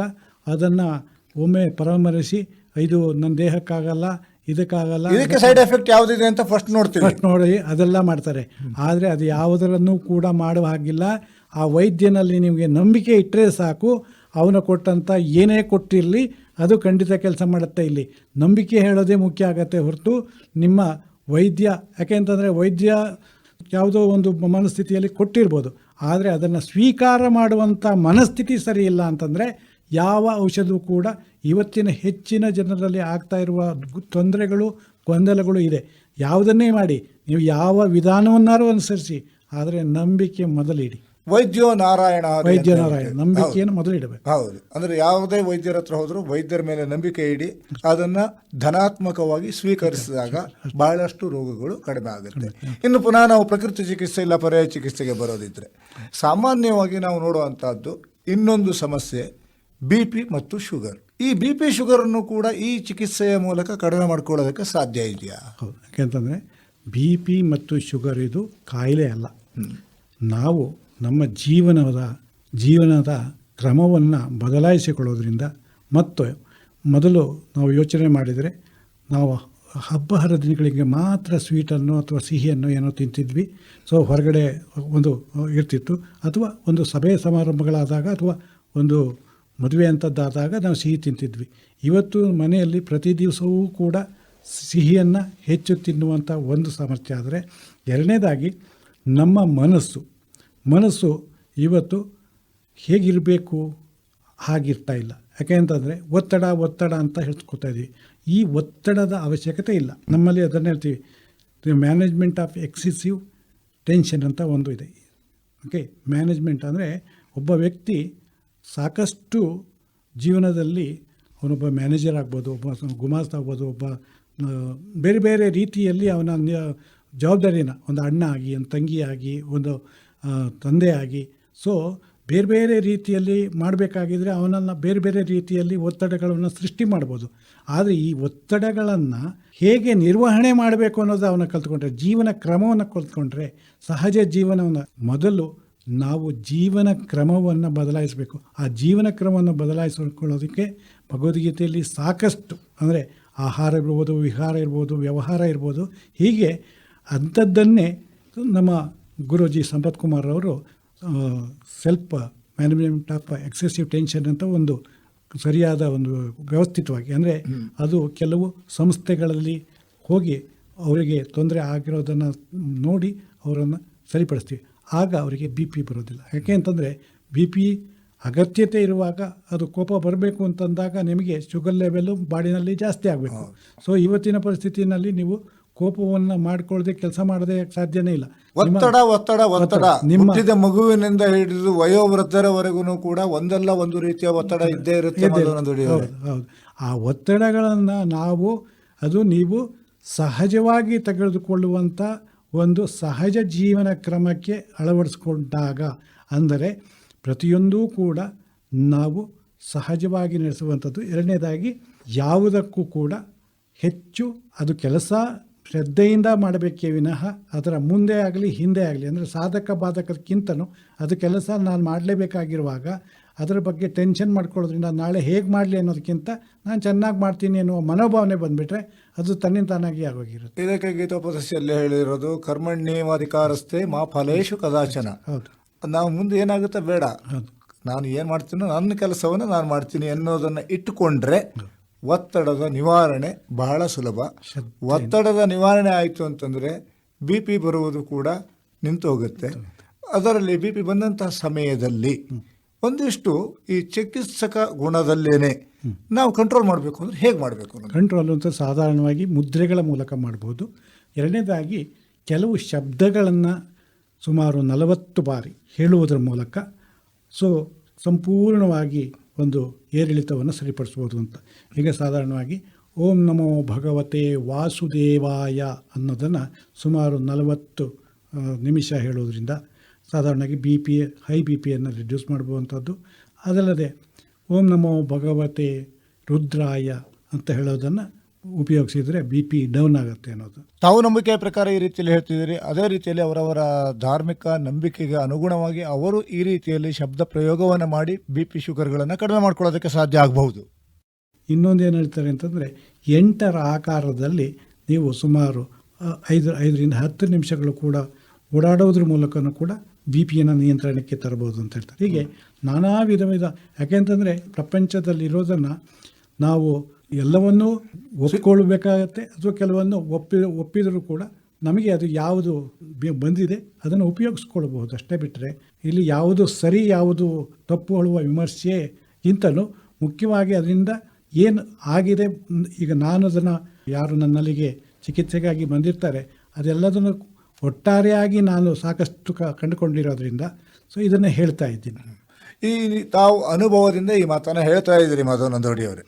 ಅದನ್ನು ಒಮ್ಮೆ ಪರಾಮರಿಸಿ ಇದು ನನ್ನ ದೇಹಕ್ಕಾಗಲ್ಲ ಇದಕ್ಕಾಗಲ್ಲ ಇದಕ್ಕೆ ಸೈಡ್ ಎಫೆಕ್ಟ್ ಯಾವುದಿದೆ ಅಂತ ಫಸ್ಟ್ ನೋಡ್ತೀವಿ. ಫಸ್ಟ್ ನೋಡಿ ಅದೆಲ್ಲ ಮಾಡ್ತಾರೆ. ಆದರೆ ಅದು ಯಾವುದರನ್ನು ಕೂಡ ಮಾಡುವ ಹಾಗಿಲ್ಲ. ಆ ವೈದ್ಯನಲ್ಲಿ ನಿಮಗೆ ನಂಬಿಕೆ ಇಟ್ಟರೆ ಸಾಕು. ಅವನು ಕೊಟ್ಟಂಥ ಏನೇ ಕೊಟ್ಟಿರಲಿ ಅದು ಖಂಡಿತ ಕೆಲಸ ಮಾಡುತ್ತೆ ಇಲ್ಲಿ. ನಂಬಿಕೆ ಹೇಳೋದೇ ಮುಖ್ಯ ಆಗತ್ತೆ ಹೊರತು ನಿಮ್ಮ ವೈದ್ಯ ಯಾಕೆಂತಂದರೆ ವೈದ್ಯ ಯಾವುದೋ ಒಂದು ಮನಸ್ಥಿತಿಯಲ್ಲಿ ಕೊಟ್ಟಿರ್ಬೋದು. ಆದರೆ ಅದನ್ನು ಸ್ವೀಕಾರ ಮಾಡುವಂಥ ಮನಸ್ಥಿತಿ ಸರಿ ಇಲ್ಲ ಅಂತಂದರೆ ಯಾವ ಔಷಧವೂ ಕೂಡ ಇವತ್ತಿನ ಹೆಚ್ಚಿನ ಜನರಲ್ಲಿ ಆಗ್ತಾ ಇರುವ ತೊಂದರೆಗಳು ಗೊಂದಲಗಳು ಇದೆ. ಯಾವುದನ್ನೇ ಮಾಡಿ ನೀವು ಯಾವ ವಿಧಾನವನ್ನಾರು ಅನುಸರಿಸಿ ಆದರೆ ನಂಬಿಕೆ ಮೊದಲಿಡಿ. ವೈದ್ಯೋ ನಾರಾಯಣ ವೈದ್ಯ ನಾರಾಯಣ. ನಂಬಿಕೆಯನ್ನು ಮೊದಲಿಡಬೇಕು. ಹೌದು. ಅಂದರೆ ಯಾವುದೇ ವೈದ್ಯರ ಹತ್ರ ಹೋದರೂ ವೈದ್ಯರ ಮೇಲೆ ನಂಬಿಕೆ ಇಡಿ ಅದನ್ನು ಧನಾತ್ಮಕವಾಗಿ ಸ್ವೀಕರಿಸಿದಾಗ ಬಹಳಷ್ಟು ರೋಗಗಳು ಕಡಿಮೆ ಆಗುತ್ತೆ. ಇನ್ನು ಪುನಃ ನಾವು ಪ್ರಕೃತಿ ಚಿಕಿತ್ಸೆ ಇಲ್ಲ ಪರ್ಯಾಯ ಚಿಕಿತ್ಸೆಗೆ ಬರೋದಿದ್ರೆ ಸಾಮಾನ್ಯವಾಗಿ ನಾವು ನೋಡುವಂಥದ್ದು ಇನ್ನೊಂದು ಸಮಸ್ಯೆ ಬಿ ಪಿ ಮತ್ತು ಶುಗರ್ ಈ ಬಿ ಪಿ ಶುಗರನ್ನು ಕೂಡ ಈ ಚಿಕಿತ್ಸೆಯ ಮೂಲಕ ಕಡಿಮೆ ಮಾಡ್ಕೊಳ್ಳೋದಕ್ಕೆ ಸಾಧ್ಯ ಇದೆಯಾ? ಹೌದು. ಯಾಕೆಂತಂದರೆ ಬಿ ಪಿ ಮತ್ತು ಶುಗರ್ ಇದು ಕಾಯಿಲೆ ಅಲ್ಲ. ನಾವು ನಮ್ಮ ಜೀವನದ ಜೀವನದ ಕ್ರಮವನ್ನು ಬದಲಾಯಿಸಿಕೊಳ್ಳೋದ್ರಿಂದ ಮತ್ತು ಮೊದಲು ನಾವು ಯೋಚನೆ ಮಾಡಿದರೆ ನಾವು ಹಬ್ಬ ಹರಿದಿನಗಳಿಗೆ ಮಾತ್ರ ಸ್ವೀಟನ್ನು ಅಥವಾ ಸಿಹಿಯನ್ನು ಏನೋ ತಿಂತಿದ್ವಿ. ಸೊ ಹೊರಗಡೆ ಒಂದು ಇರ್ತಿತ್ತು. ಅಥವಾ ಒಂದು ಸಭೆ ಸಮಾರಂಭಗಳಾದಾಗ ಅಥವಾ ಒಂದು ಮದುವೆ ಅಂಥದ್ದಾದಾಗ ನಾವು ಸಿಹಿ ತಿಂತಿದ್ವಿ. ಇವತ್ತು ಮನೆಯಲ್ಲಿ ಪ್ರತಿ ದಿವಸವೂ ಕೂಡ ಸಿಹಿಯನ್ನು ಹೆಚ್ಚು ತಿನ್ನುವಂಥ ಒಂದು ಸಾಮರ್ಥ್ಯ ಆದರೆ ಎರಡನೇದಾಗಿ ನಮ್ಮ ಮನಸ್ಸು. ಮನಸ್ಸು ಇವತ್ತು ಹೇಗಿರಬೇಕು? ಹಾಗಿರ್ತಾ ಇಲ್ಲ. ಯಾಕೆ ಅಂತಂದರೆ ಒತ್ತಡ ಒತ್ತಡ ಅಂತ ಹೇಳ್ಕೊತಾ ಇದ್ದೀವಿ ಈ ಒತ್ತಡದ ಅವಶ್ಯಕತೆ ಇಲ್ಲ. ನಮ್ಮಲ್ಲಿ ಅದನ್ನು ಹೇಳ್ತೀವಿ. ಮ್ಯಾನೇಜ್ಮೆಂಟ್ ಆಫ್ ಎಕ್ಸೆಸಿವ್ ಟೆನ್ಷನ್ ಅಂತ ಒಂದು ಇದೆ. ಓಕೆ ಮ್ಯಾನೇಜ್ಮೆಂಟ್ ಅಂದರೆ ಒಬ್ಬ ವ್ಯಕ್ತಿ ಸಾಕಷ್ಟು ಜೀವನದಲ್ಲಿ ಅವನೊಬ್ಬ ಮ್ಯಾನೇಜರ್ ಆಗ್ಬೋದು, ಒಬ್ಬ ಗುಮಾಸ್ತ ಆಗ್ಬೋದು, ಒಬ್ಬ ಬೇರೆ ಬೇರೆ ರೀತಿಯಲ್ಲಿ ಅವನ ಜವಾಬ್ದಾರಿನ ಒಂದು ಅಣ್ಣ ಆಗಿ, ಒಂದು ತಂಗಿ ಆಗಿ, ಒಂದು ತಂದೆ ಆಗಿ. ಸೊ ಬೇರೆ ಬೇರೆ ರೀತಿಯಲ್ಲಿ ಮಾಡಬೇಕಾಗಿದ್ರೆ ಅವನನ್ನು ಬೇರೆ ಬೇರೆ ರೀತಿಯಲ್ಲಿ ಒತ್ತಡಗಳನ್ನು ಸೃಷ್ಟಿ ಮಾಡ್ಬೋದು. ಆದರೆ ಈ ಒತ್ತಡಗಳನ್ನು ಹೇಗೆ ನಿರ್ವಹಣೆ ಮಾಡಬೇಕು ಅನ್ನೋದು ಅವನ ಕಲ್ತ್ಕೊಂಡ್ರೆ, ಜೀವನ ಕ್ರಮವನ್ನು ಕಲ್ತ್ಕೊಂಡ್ರೆ, ಸಹಜ ಜೀವನವನ್ನು ಮೊದಲು ನಾವು ಜೀವನ ಕ್ರಮವನ್ನು ಬದಲಾಯಿಸಬೇಕು. ಆ ಜೀವನ ಕ್ರಮವನ್ನು ಬದಲಾಯಿಸಿಕೊಳ್ಳೋದಕ್ಕೆ ಭಗವದ್ಗೀತೆಯಲ್ಲಿ ಸಾಕಷ್ಟು ಅಂದರೆ ಆಹಾರ ಇರ್ಬೋದು ವಿಹಾರ ಇರ್ಬೋದು ವ್ಯವಹಾರ ಇರ್ಬೋದು ಹೀಗೆ ಅಂಥದ್ದನ್ನೇ ನಮ್ಮ ಗುರೂಜಿ ಸಂಪತ್ ಕುಮಾರ್ ಅವರು self management of excessive tension ಅಂತ ಒಂದು ಸರಿಯಾದ ಒಂದು ವ್ಯವಸ್ಥಿತವಾಗಿ ಅಂದರೆ ಅದು ಕೆಲವು ಸಂಸ್ಥೆಗಳಲ್ಲಿ ಹೋಗಿ ಅವರಿಗೆ ತೊಂದರೆ ಆಗಿರೋದನ್ನು ನೋಡಿ ಅವರನ್ನು ಸರಿಪಡಿಸ್ತೀವಿ. ಆಗ ಅವರಿಗೆ ಬಿ ಪಿ ಬರೋದಿಲ್ಲ. ಯಾಕೆ ಅಂತಂದರೆ ಬಿ ಪಿ ಅಗತ್ಯತೆ ಇರುವಾಗ ಅದು ಕೋಪ ಬರಬೇಕು ಅಂತಂದಾಗ ನಿಮಗೆ ಶುಗರ್ ಲೆವೆಲ್ಲು ಬಾಡಿನಲ್ಲಿ ಜಾಸ್ತಿ ಆಗಬೇಕು. ಸೊ ಇವತ್ತಿನ ಪರಿಸ್ಥಿತಿಯಲ್ಲಿ ನೀವು ಕೋಪವನ್ನು ಮಾಡ್ಕೊಳ್ಳದೆ ಕೆಲಸ ಮಾಡದೆ ಸಾಧ್ಯನೇ ಇಲ್ಲ. ಒತ್ತಡ ಒತ್ತಡ ಒತ್ತಡ. ನಿಮ್ಮ ಮಗುವಿನಿಂದ ಹಿಡಿದು ವಯೋವೃದ್ಧರವರೆಗೂ ಕೂಡ ಒಂದಲ್ಲ ಒಂದು ರೀತಿಯ ಒತ್ತಡ ಇದ್ದೇ ಇರುತ್ತೆ ಹೌದು ಆ ಒತ್ತಡಗಳನ್ನು ನಾವು ಅದು ನೀವು ಸಹಜವಾಗಿ ತೆಗೆದುಕೊಳ್ಳುವಂಥ ಒಂದು ಸಹಜ ಜೀವನ ಕ್ರಮಕ್ಕೆ ಅಳವಡಿಸ್ಕೊಂಡಾಗ ಅಂದರೆ ಪ್ರತಿಯೊಂದೂ ಕೂಡ ನಾವು ಸಹಜವಾಗಿ ನಡೆಸುವಂಥದ್ದು. ಎರಡನೇದಾಗಿ ಯಾವುದಕ್ಕೂ ಕೂಡ ಹೆಚ್ಚು ಅದು ಕೆಲಸ ಶ್ರದ್ಧೆಯಿಂದ ಮಾಡಬೇಕೇ ವಿನಃ ಅದರ ಮುಂದೆ ಆಗಲಿ ಹಿಂದೆ ಆಗಲಿ ಅಂದರೆ ಸಾಧಕ ಬಾಧಕಕ್ಕಿಂತನೂ ಅದು ಕೆಲಸ ನಾನು ಮಾಡಲೇಬೇಕಾಗಿರುವಾಗ ಅದರ ಬಗ್ಗೆ ಟೆನ್ಷನ್ ಮಾಡ್ಕೊಳ್ಳೋದ್ರಿಂದ ನಾಳೆ ಹೇಗೆ ಮಾಡಲಿ ಅನ್ನೋದಕ್ಕಿಂತ ನಾನು ಚೆನ್ನಾಗಿ ಮಾಡ್ತೀನಿ ಅನ್ನುವ ಮನೋಭಾವನೆ ಬಂದುಬಿಟ್ರೆ ಅದು ತನ್ನಿಂದ ತಾನಾಗಿ ಆಗೋಗಿರುತ್ತೆ. ಇದಕ್ಕೆ ಗೀತೋಪದೇಶದಲ್ಲಿ ಹೇಳಿರೋದು ಕರ್ಮಣ್ಯೇವಾಧಿಕಾರಸ್ಥೆ ಮಾ ಫಲೇಶು ಕದಾಚನ. ಹೌದು. ನಾವು ಮುಂದೆ ಏನಾಗುತ್ತೆ? ಬೇಡ. ಹೌದು. ನಾನು ಏನು ಮಾಡ್ತೀನೋ ನನ್ನ ಕೆಲಸವನ್ನು ನಾನು ಮಾಡ್ತೀನಿ ಅನ್ನೋದನ್ನು ಇಟ್ಟುಕೊಂಡ್ರೆ ಒತ್ತಡದ ನಿವಾರಣೆ ಬಹಳ ಸುಲಭ. ಒತ್ತಡದ ನಿವಾರಣೆ ಆಯಿತು ಅಂತಂದರೆ ಬಿ ಪಿ ಬರುವುದು ಕೂಡ ನಿಂತು ಹೋಗುತ್ತೆ ಅದರಲ್ಲಿ ಬಿ ಪಿ ಬಂದಂತಹ ಸಮಯದಲ್ಲಿ ಒಂದಿಷ್ಟು ಈ ಚಿಕಿತ್ಸಕ ಗುಣದಲ್ಲೇನೆ ನಾವು ಕಂಟ್ರೋಲ್ ಮಾಡಬೇಕು ಅಂದರೆ ಹೇಗೆ ಮಾಡಬೇಕು ಕಂಟ್ರೋಲ್ ಅಂತ ಸಾಧಾರಣವಾಗಿ ಮುದ್ರೆಗಳ ಮೂಲಕ ಮಾಡ್ಬೋದು. ಎರಡನೇದಾಗಿ ಕೆಲವು ಶಬ್ದಗಳನ್ನು ಸುಮಾರು ನಲವತ್ತು ಬಾರಿ ಹೇಳುವುದರ ಮೂಲಕ ಸೊ ಸಂಪೂರ್ಣವಾಗಿ ಒಂದು ಏರಿಳಿತವನ್ನು ಸರಿಪಡಿಸ್ಬೋದು ಅಂತ. ಈಗ ಸಾಧಾರಣವಾಗಿ ಓಂ ನಮೋ ಭಗವತೆ ವಾಸುದೇವಾಯ ಅನ್ನೋದನ್ನು ಸುಮಾರು ನಲವತ್ತು ನಿಮಿಷ ಹೇಳೋದ್ರಿಂದ ಸಾಧಾರಣವಾಗಿ ಬಿ ಪಿ ಹೈ ಬಿ ಪಿಯನ್ನು ರಿಡ್ಯೂಸ್ ಮಾಡುವಂಥದ್ದು ಅದಲ್ಲದೆ ಓಂ ನಮೋ ಭಗವತೆ ರುದ್ರಾಯ ಅಂತ ಹೇಳೋದನ್ನು ಉಪಯೋಗಿಸಿದರೆ ಬಿ ಪಿ ಡೌನ್ ಆಗುತ್ತೆ ಅನ್ನೋದು. ತಾವು ನಂಬಿಕೆಯ ಪ್ರಕಾರ ಈ ರೀತಿಯಲ್ಲಿ ಹೇಳ್ತಿದ್ದೀರಿ. ಅದೇ ರೀತಿಯಲ್ಲಿ ಅವರವರ ಧಾರ್ಮಿಕ ನಂಬಿಕೆಗೆ ಅನುಗುಣವಾಗಿ ಅವರು ಈ ರೀತಿಯಲ್ಲಿ ಶಬ್ದ ಪ್ರಯೋಗವನ್ನು ಮಾಡಿ ಬಿ ಪಿ ಶುಗರ್ಗಳನ್ನು ಕಡಿಮೆ ಮಾಡ್ಕೊಳ್ಳೋದಕ್ಕೆ ಸಾಧ್ಯ ಆಗಬಹುದು. ಇನ್ನೊಂದು ಏನು ಹೇಳ್ತಾರೆ ಅಂತಂದರೆ ಎಂಟರ ಆಕಾರದಲ್ಲಿ ನೀವು ಸುಮಾರು ಐದು ಐದರಿಂದ ಹತ್ತು ನಿಮಿಷಗಳು ಕೂಡ ಓಡಾಡೋದ್ರ ಮೂಲಕನೂ ಕೂಡ ಬಿ ಪಿಯನ್ನು ನಿಯಂತ್ರಣಕ್ಕೆ ತರಬಹುದು ಅಂತ ಹೇಳ್ತಾರೆ. ಹೀಗೆ ನಾನಾ ವಿಧ ವಿಧ ಯಾಕೆಂತಂದರೆ ಪ್ರಪಂಚದಲ್ಲಿರೋದನ್ನು ನಾವು ಎಲ್ಲವನ್ನೂ ಒಪ್ಪಿಕೊಳ್ಬೇಕಾಗತ್ತೆ ಅಥವಾ ಕೆಲವನ್ನು ಒಪ್ಪಿ, ಒಪ್ಪಿದರೂ ಕೂಡ ನಮಗೆ ಅದು ಯಾವುದು ಬಂದಿದೆ, ಅದನ್ನು ಉಪಯೋಗಿಸ್ಕೊಳ್ಬಹುದು. ಅಷ್ಟೇ ಬಿಟ್ಟರೆ ಇಲ್ಲಿ ಯಾವುದು ಸರಿ, ಯಾವುದು ತಪ್ಪು ಹೇಳುವ ವಿಮರ್ಶೆ ಇಂತಲೂ ಮುಖ್ಯವಾಗಿ ಅದರಿಂದ ಏನು ಆಗಿದೆ, ಈಗ ನಾನು ಅದನ್ನು ಯಾರು ನನ್ನಲ್ಲಿಗೆ ಚಿಕಿತ್ಸೆಗಾಗಿ ಬಂದಿರ್ತಾರೆ, ಅದೆಲ್ಲದನ್ನು ಒಟ್ಟಾರೆಯಾಗಿ ನಾನು ಸಾಕಷ್ಟು ಕ ಕಂಡುಕೊಂಡಿರೋದ್ರಿಂದ ಸೊ ಇದನ್ನು ಹೇಳ್ತಾ ಇದ್ದೀನಿ. ಈ ತಾವು ಅನುಭವದಿಂದ ಈ ಮಾತನ್ನು ಹೇಳ್ತಾ ಇದ್ದೀರಿ ಮಾಧವ ನಂದೋಡಿಯವರು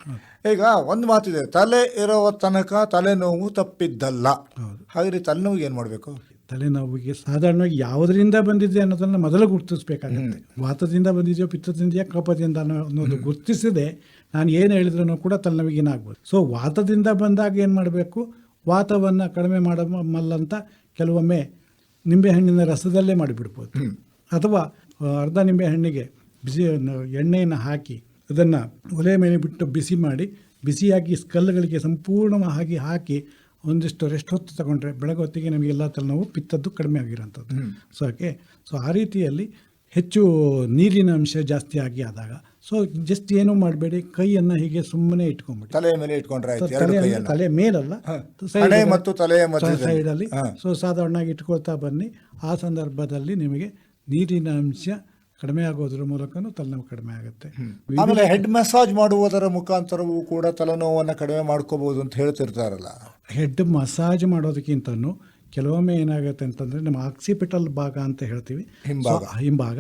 ಈಗ ಒಂದು ಮಾತಿದೆ ತಲೆ ಇರುವ ತನಕ ತಲೆನೋವು ತಪ್ಪಿದ್ದಲ್ಲ. ಹೌದು. ಹಾಗಾದ್ರೆ ತಲೆನೋವು ಏನು ಮಾಡಬೇಕು? ತಲೆನೋವಿಗೆ ಸಾಧಾರಣವಾಗಿ ಯಾವುದರಿಂದ ಬಂದಿದೆ ಅನ್ನೋದನ್ನು ಮೊದಲು ಗುರುತಿಸ್ಬೇಕಾಗುತ್ತೆ. ವಾತದಿಂದ ಬಂದಿದೆಯೋ ಪಿತ್ತದಿಂದೆಯೋ ಕಪದಿಂದ ಅನ್ನೋ ಅನ್ನೋದು ಗುರುತಿಸದೆ ನಾನು ಏನು ಹೇಳಿದ್ರು ಕೂಡ ತಲೆನೋವಿಗೆ ಏನಾಗ್ಬೋದು. ಸೊ ವಾತದಿಂದ ಬಂದಾಗ ಏನು ಮಾಡಬೇಕು? ವಾತವನ್ನು ಕಡಿಮೆ ಮಾಡಮಲ್ಲಂತ ಕೆಲವೊಮ್ಮೆ ನಿಂಬೆಹಣ್ಣಿನ ರಸದಲ್ಲೇ ಮಾಡಿಬಿಡ್ಬೋದು. ಅಥವಾ ಅರ್ಧ ನಿಂಬೆಹಣ್ಣಿಗೆ ಬಿಸಿ ಎಣ್ಣೆಯನ್ನು ಹಾಕಿ ಅದನ್ನು ಒಲೆ ಮೇಲೆ ಬಿಟ್ಟು ಬಿಸಿ ಮಾಡಿ ಬಿಸಿಯಾಗಿ ಸ್ಕಲ್ಗಳಿಗೆ ಸಂಪೂರ್ಣವಾಗಿ ಹಾಕಿ ಒಂದಿಷ್ಟು ರೆಸ್ಟ್ ಹೊತ್ತು ತಗೊಂಡ್ರೆ ಬೆಳಗ್ಗೆ ಹೊತ್ತಿಗೆ ನಮಗೆಲ್ಲ ತಲೆನೋವು ಪಿತ್ತದ್ದು ಕಡಿಮೆ ಆಗಿರೋಂಥದ್ದು. ಸೊ ಓಕೆ ಸೊ ಆ ರೀತಿಯಲ್ಲಿ ಹೆಚ್ಚು ನೀರಿನ ಅಂಶ ಜಾಸ್ತಿ ಆಗಿ ಆದಾಗ. ಸೊ ಜಸ್ಟ್ ಏನೂ ಮಾಡಬೇಡಿ ಕೈಯನ್ನು ಹೀಗೆ ಸುಮ್ಮನೆ ಇಟ್ಕೊಂಡ್ಬಿಡಿ. ತಲೆ ಮೇಲೆ ಇಟ್ಕೊಂಡ್ರೆ ಆಯ್ತು ಎರಡು ತಲೆ ಅಂದ್ರೆ ಕೈಯನ್ನ. ತಲೆ ಮೇಲಲ್ಲ ಹ. side ಹಣೆ ಅಲ್ಲಿ- ಮತ್ತು ತಲೆಯ ಮಧ್ಯದಲ್ಲಿ. ಸೈಡಲ್ಲಿ ಹ. ಸೊ ಸಾಧಾರಣವಾಗಿ ಇಟ್ಕೊಳ್ತಾ ಬನ್ನಿ. ಆ ಸಂದರ್ಭದಲ್ಲಿ ನಿಮಗೆ ನೀರಿನ ಅಂಶ ಕಡಿಮೆ ಆಗೋದ್ರ ಮೂಲಕನೂ ತಲೆನೋವು ಕಡಿಮೆ ಆಗುತ್ತೆ. ಆಮೇಲೆ ಹೆಡ್ ಮಸಾಜ್ ಮಾಡುವುದರ ಮುಖಾಂತರವೂ ಕೂಡ ತಲೆನೋವನ್ನು ಕಡಿಮೆ ಮಾಡ್ಕೋಬಹುದು ಅಂತ ಹೇಳ್ತಿರ್ತಾರಲ್ಲ. ಹೆಡ್ ಮಸಾಜ್ ಮಾಡೋದಕ್ಕಿಂತನೂ ಕೆಲವೊಮ್ಮೆ ಏನಾಗುತ್ತೆ ಅಂತಂದರೆ ನಮ್ಮ ಆಕ್ಸಿಪಿಟಲ್ ಭಾಗ ಅಂತ ಹೇಳ್ತೀವಿ. ಹಿಂಭಾಗ. ಹಿಂಭಾಗ.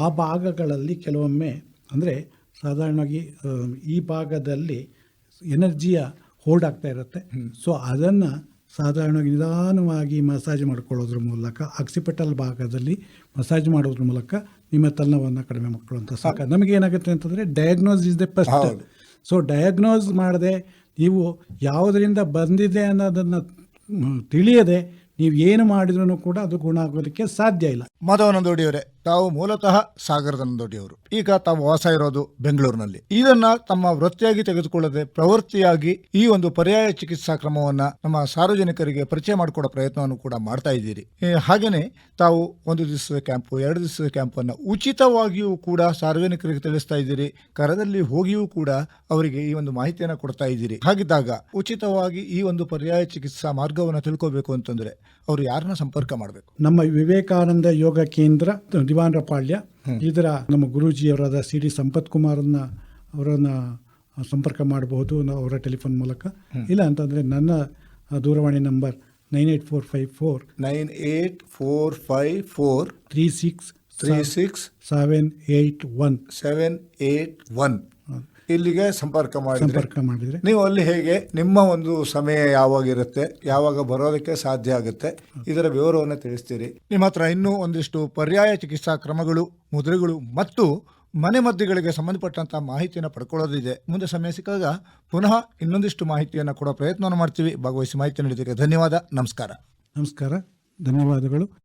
ಆ ಭಾಗಗಳಲ್ಲಿ ಕೆಲವೊಮ್ಮೆ ಅಂದರೆ ಸಾಧಾರಣವಾಗಿ ಈ ಭಾಗದಲ್ಲಿ ಎನರ್ಜಿಯ ಹೋಲ್ಡ್ ಆಗ್ತಾ ಇರುತ್ತೆ. ಸೊ ಅದನ್ನು ಸಾಧಾರಣವಾಗಿ ನಿಧಾನವಾಗಿ ಮಸಾಜ್ ಮಾಡ್ಕೊಳ್ಳೋದ್ರ ಮೂಲಕ ಆಕ್ಸಿಪಿಟಲ್ ಭಾಗದಲ್ಲಿ ಮಸಾಜ್ ಮಾಡೋದ್ರ ಮೂಲಕ ನಿಮ್ಮ ತಲೆನೋವನ್ನು ಕಡಿಮೆ ಮಾಡ್ಕೊಳ್ಳುವಂಥ ಸಾಕ. ನಮಗೆ ಏನಾಗುತ್ತೆ ಅಂತಂದರೆ diagnose is the first. So diagnose ಮಾಡದೆ ನೀವು ಯಾವುದರಿಂದ ಬಂದಿದೆ ಅನ್ನೋದನ್ನು ತಿಳಿಯದೆ ನೀವು ಏನು ಮಾಡಿದ್ರೂ ಕೂಡ ಅದು ಗುಣ ಆಗೋದಕ್ಕೆ ಸಾಧ್ಯ ಇಲ್ಲ. ಮಾಧವ ನಂದೋಡಿಯವರೇ ತಾವು ಮೂಲತಃ ಸಾಗರದ ನಂದೋಡಿಯವರು ಈಗ ತಾವು ವಾಸ ಇರೋದು ಬೆಂಗಳೂರಿನಲ್ಲಿ. ಇದನ್ನ ತಮ್ಮ ವೃತ್ತಿಯಾಗಿ ತೆಗೆದುಕೊಳ್ಳದೆ ಪ್ರವೃತ್ತಿಯಾಗಿ ಈ ಒಂದು ಪರ್ಯಾಯ ಚಿಕಿತ್ಸಾ ಕ್ರಮವನ್ನ ನಮ್ಮ ಸಾರ್ವಜನಿಕರಿಗೆ ಪರಿಚಯ ಮಾಡಿಕೊಡೋ ಪ್ರಯತ್ನವನ್ನು ಕೂಡ ಮಾಡ್ತಾ ಇದ್ದೀರಿ. ಹಾಗೇನೆ ತಾವು ಒಂದು ದಿವಸದ ಕ್ಯಾಂಪು, ಎರಡು ದಿವಸದ ಕ್ಯಾಂಪನ್ನು ಉಚಿತವಾಗಿಯೂ ಕೂಡ ಸಾರ್ವಜನಿಕರಿಗೆ ತಿಳಿಸ್ತಾ ಇದ್ದೀರಿ. ಕರದಲ್ಲಿ ಹೋಗಿಯೂ ಕೂಡ ಅವರಿಗೆ ಈ ಒಂದು ಮಾಹಿತಿಯನ್ನು ಕೊಡ್ತಾ ಇದ್ದೀರಿ. ಹಾಗಿದ್ದಾಗ ಉಚಿತವಾಗಿ ಈ ಒಂದು ಪರ್ಯಾಯ ಚಿಕಿತ್ಸಾ ಮಾರ್ಗವನ್ನು ತಿಳ್ಕೋಬೇಕು ಅಂತಂದ್ರೆ ಅವರು ಯಾರನ್ನ ಸಂಪರ್ಕ ಮಾಡಬೇಕು? ನಮ್ಮ ವಿವೇಕಾನಂದ ಯೋಗ ಕೇಂದ್ರ ದಿವಾನರಪಾಳ್ಯ ಇದರ ನಮ್ಮ ಗುರೂಜಿಯವರಾದ ಸಿ ಡಿ ಸಂಪತ್ ಕುಮಾರನ್ನ ಅವರನ್ನ ಸಂಪರ್ಕ ಮಾಡಬಹುದು ಅವರ ಟೆಲಿಫೋನ್ ಮೂಲಕ. ಇಲ್ಲ ಅಂತಂದರೆ ನನ್ನ ದೂರವಾಣಿ number nine eight four five four nine eight four five four three six three six seven eight one. Seven eight one. ಇಲ್ಲಿಗೆ ಸಂಪರ್ಕ ಮಾಡಿ ಸಂಪರ್ಕ ಮಾಡಿದರೆ. ನೀವು ಅಲ್ಲಿ ಹೇಗೆ ನಿಮ್ಮ ಒಂದು ಸಮಯ ಯಾವಾಗ ಇರುತ್ತೆ ಯಾವಾಗ ಬರೋದಕ್ಕೆ ಸಾಧ್ಯ ಆಗುತ್ತೆ ಇದರ ವಿವರವನ್ನು ತಿಳಿಸ್ತೀರಿ. ನಿಮ್ಮ ಹತ್ರ ಇನ್ನೂ ಒಂದಿಷ್ಟು ಪರ್ಯಾಯ ಚಿಕಿತ್ಸಾ ಕ್ರಮಗಳು ಮುದ್ರೆಗಳು ಮತ್ತು ಮನೆ ಮದ್ದುಗಳಿಗೆ ಸಂಬಂಧಪಟ್ಟಂತಹ ಮಾಹಿತಿಯನ್ನು ಪಡ್ಕೊಳ್ಳೋದಿದೆ. ಮುಂದೆ ಸಮಯ ಸಿಕ್ಕಾಗ ಪುನಃ ಇನ್ನೊಂದಿಷ್ಟು ಮಾಹಿತಿಯನ್ನು ಕೊಡೋ ಪ್ರಯತ್ನವನ್ನು ಮಾಡ್ತೀವಿ. ಭಾಗವಹಿಸಿ ಮಾಹಿತಿ ನೀಡಿದ್ದಕ್ಕೆ ಧನ್ಯವಾದ. ನಮಸ್ಕಾರ. ನಮಸ್ಕಾರ. ಧನ್ಯವಾದಗಳು.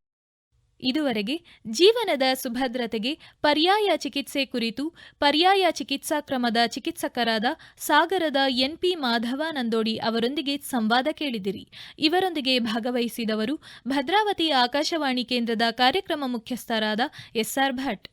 ಇದುವರೆಗೆ ಜೀವನದ ಸುಭದ್ರತೆಗೆ ಪರ್ಯಾಯ ಚಿಕಿತ್ಸೆ ಕುರಿತು ಪರ್ಯಾಯ ಚಿಕಿತ್ಸಾ ಕ್ರಮದ ಚಿಕಿತ್ಸಕರಾದ ಸಾಗರದ ಎನ್ಪಿ ಮಾಧವ ನಂದೋಡಿ ಅವರೊಂದಿಗೆ ಸಂವಾದ ಕೇಳಿದಿರಿ. ಇವರೊಂದಿಗೆ ಭಾಗವಹಿಸಿದವರು ಭದ್ರಾವತಿ ಆಕಾಶವಾಣಿ ಕೇಂದ್ರದ ಕಾರ್ಯಕ್ರಮ ಮುಖ್ಯಸ್ಥರಾದ ಎಸ್ಆರ್ ಭಟ್.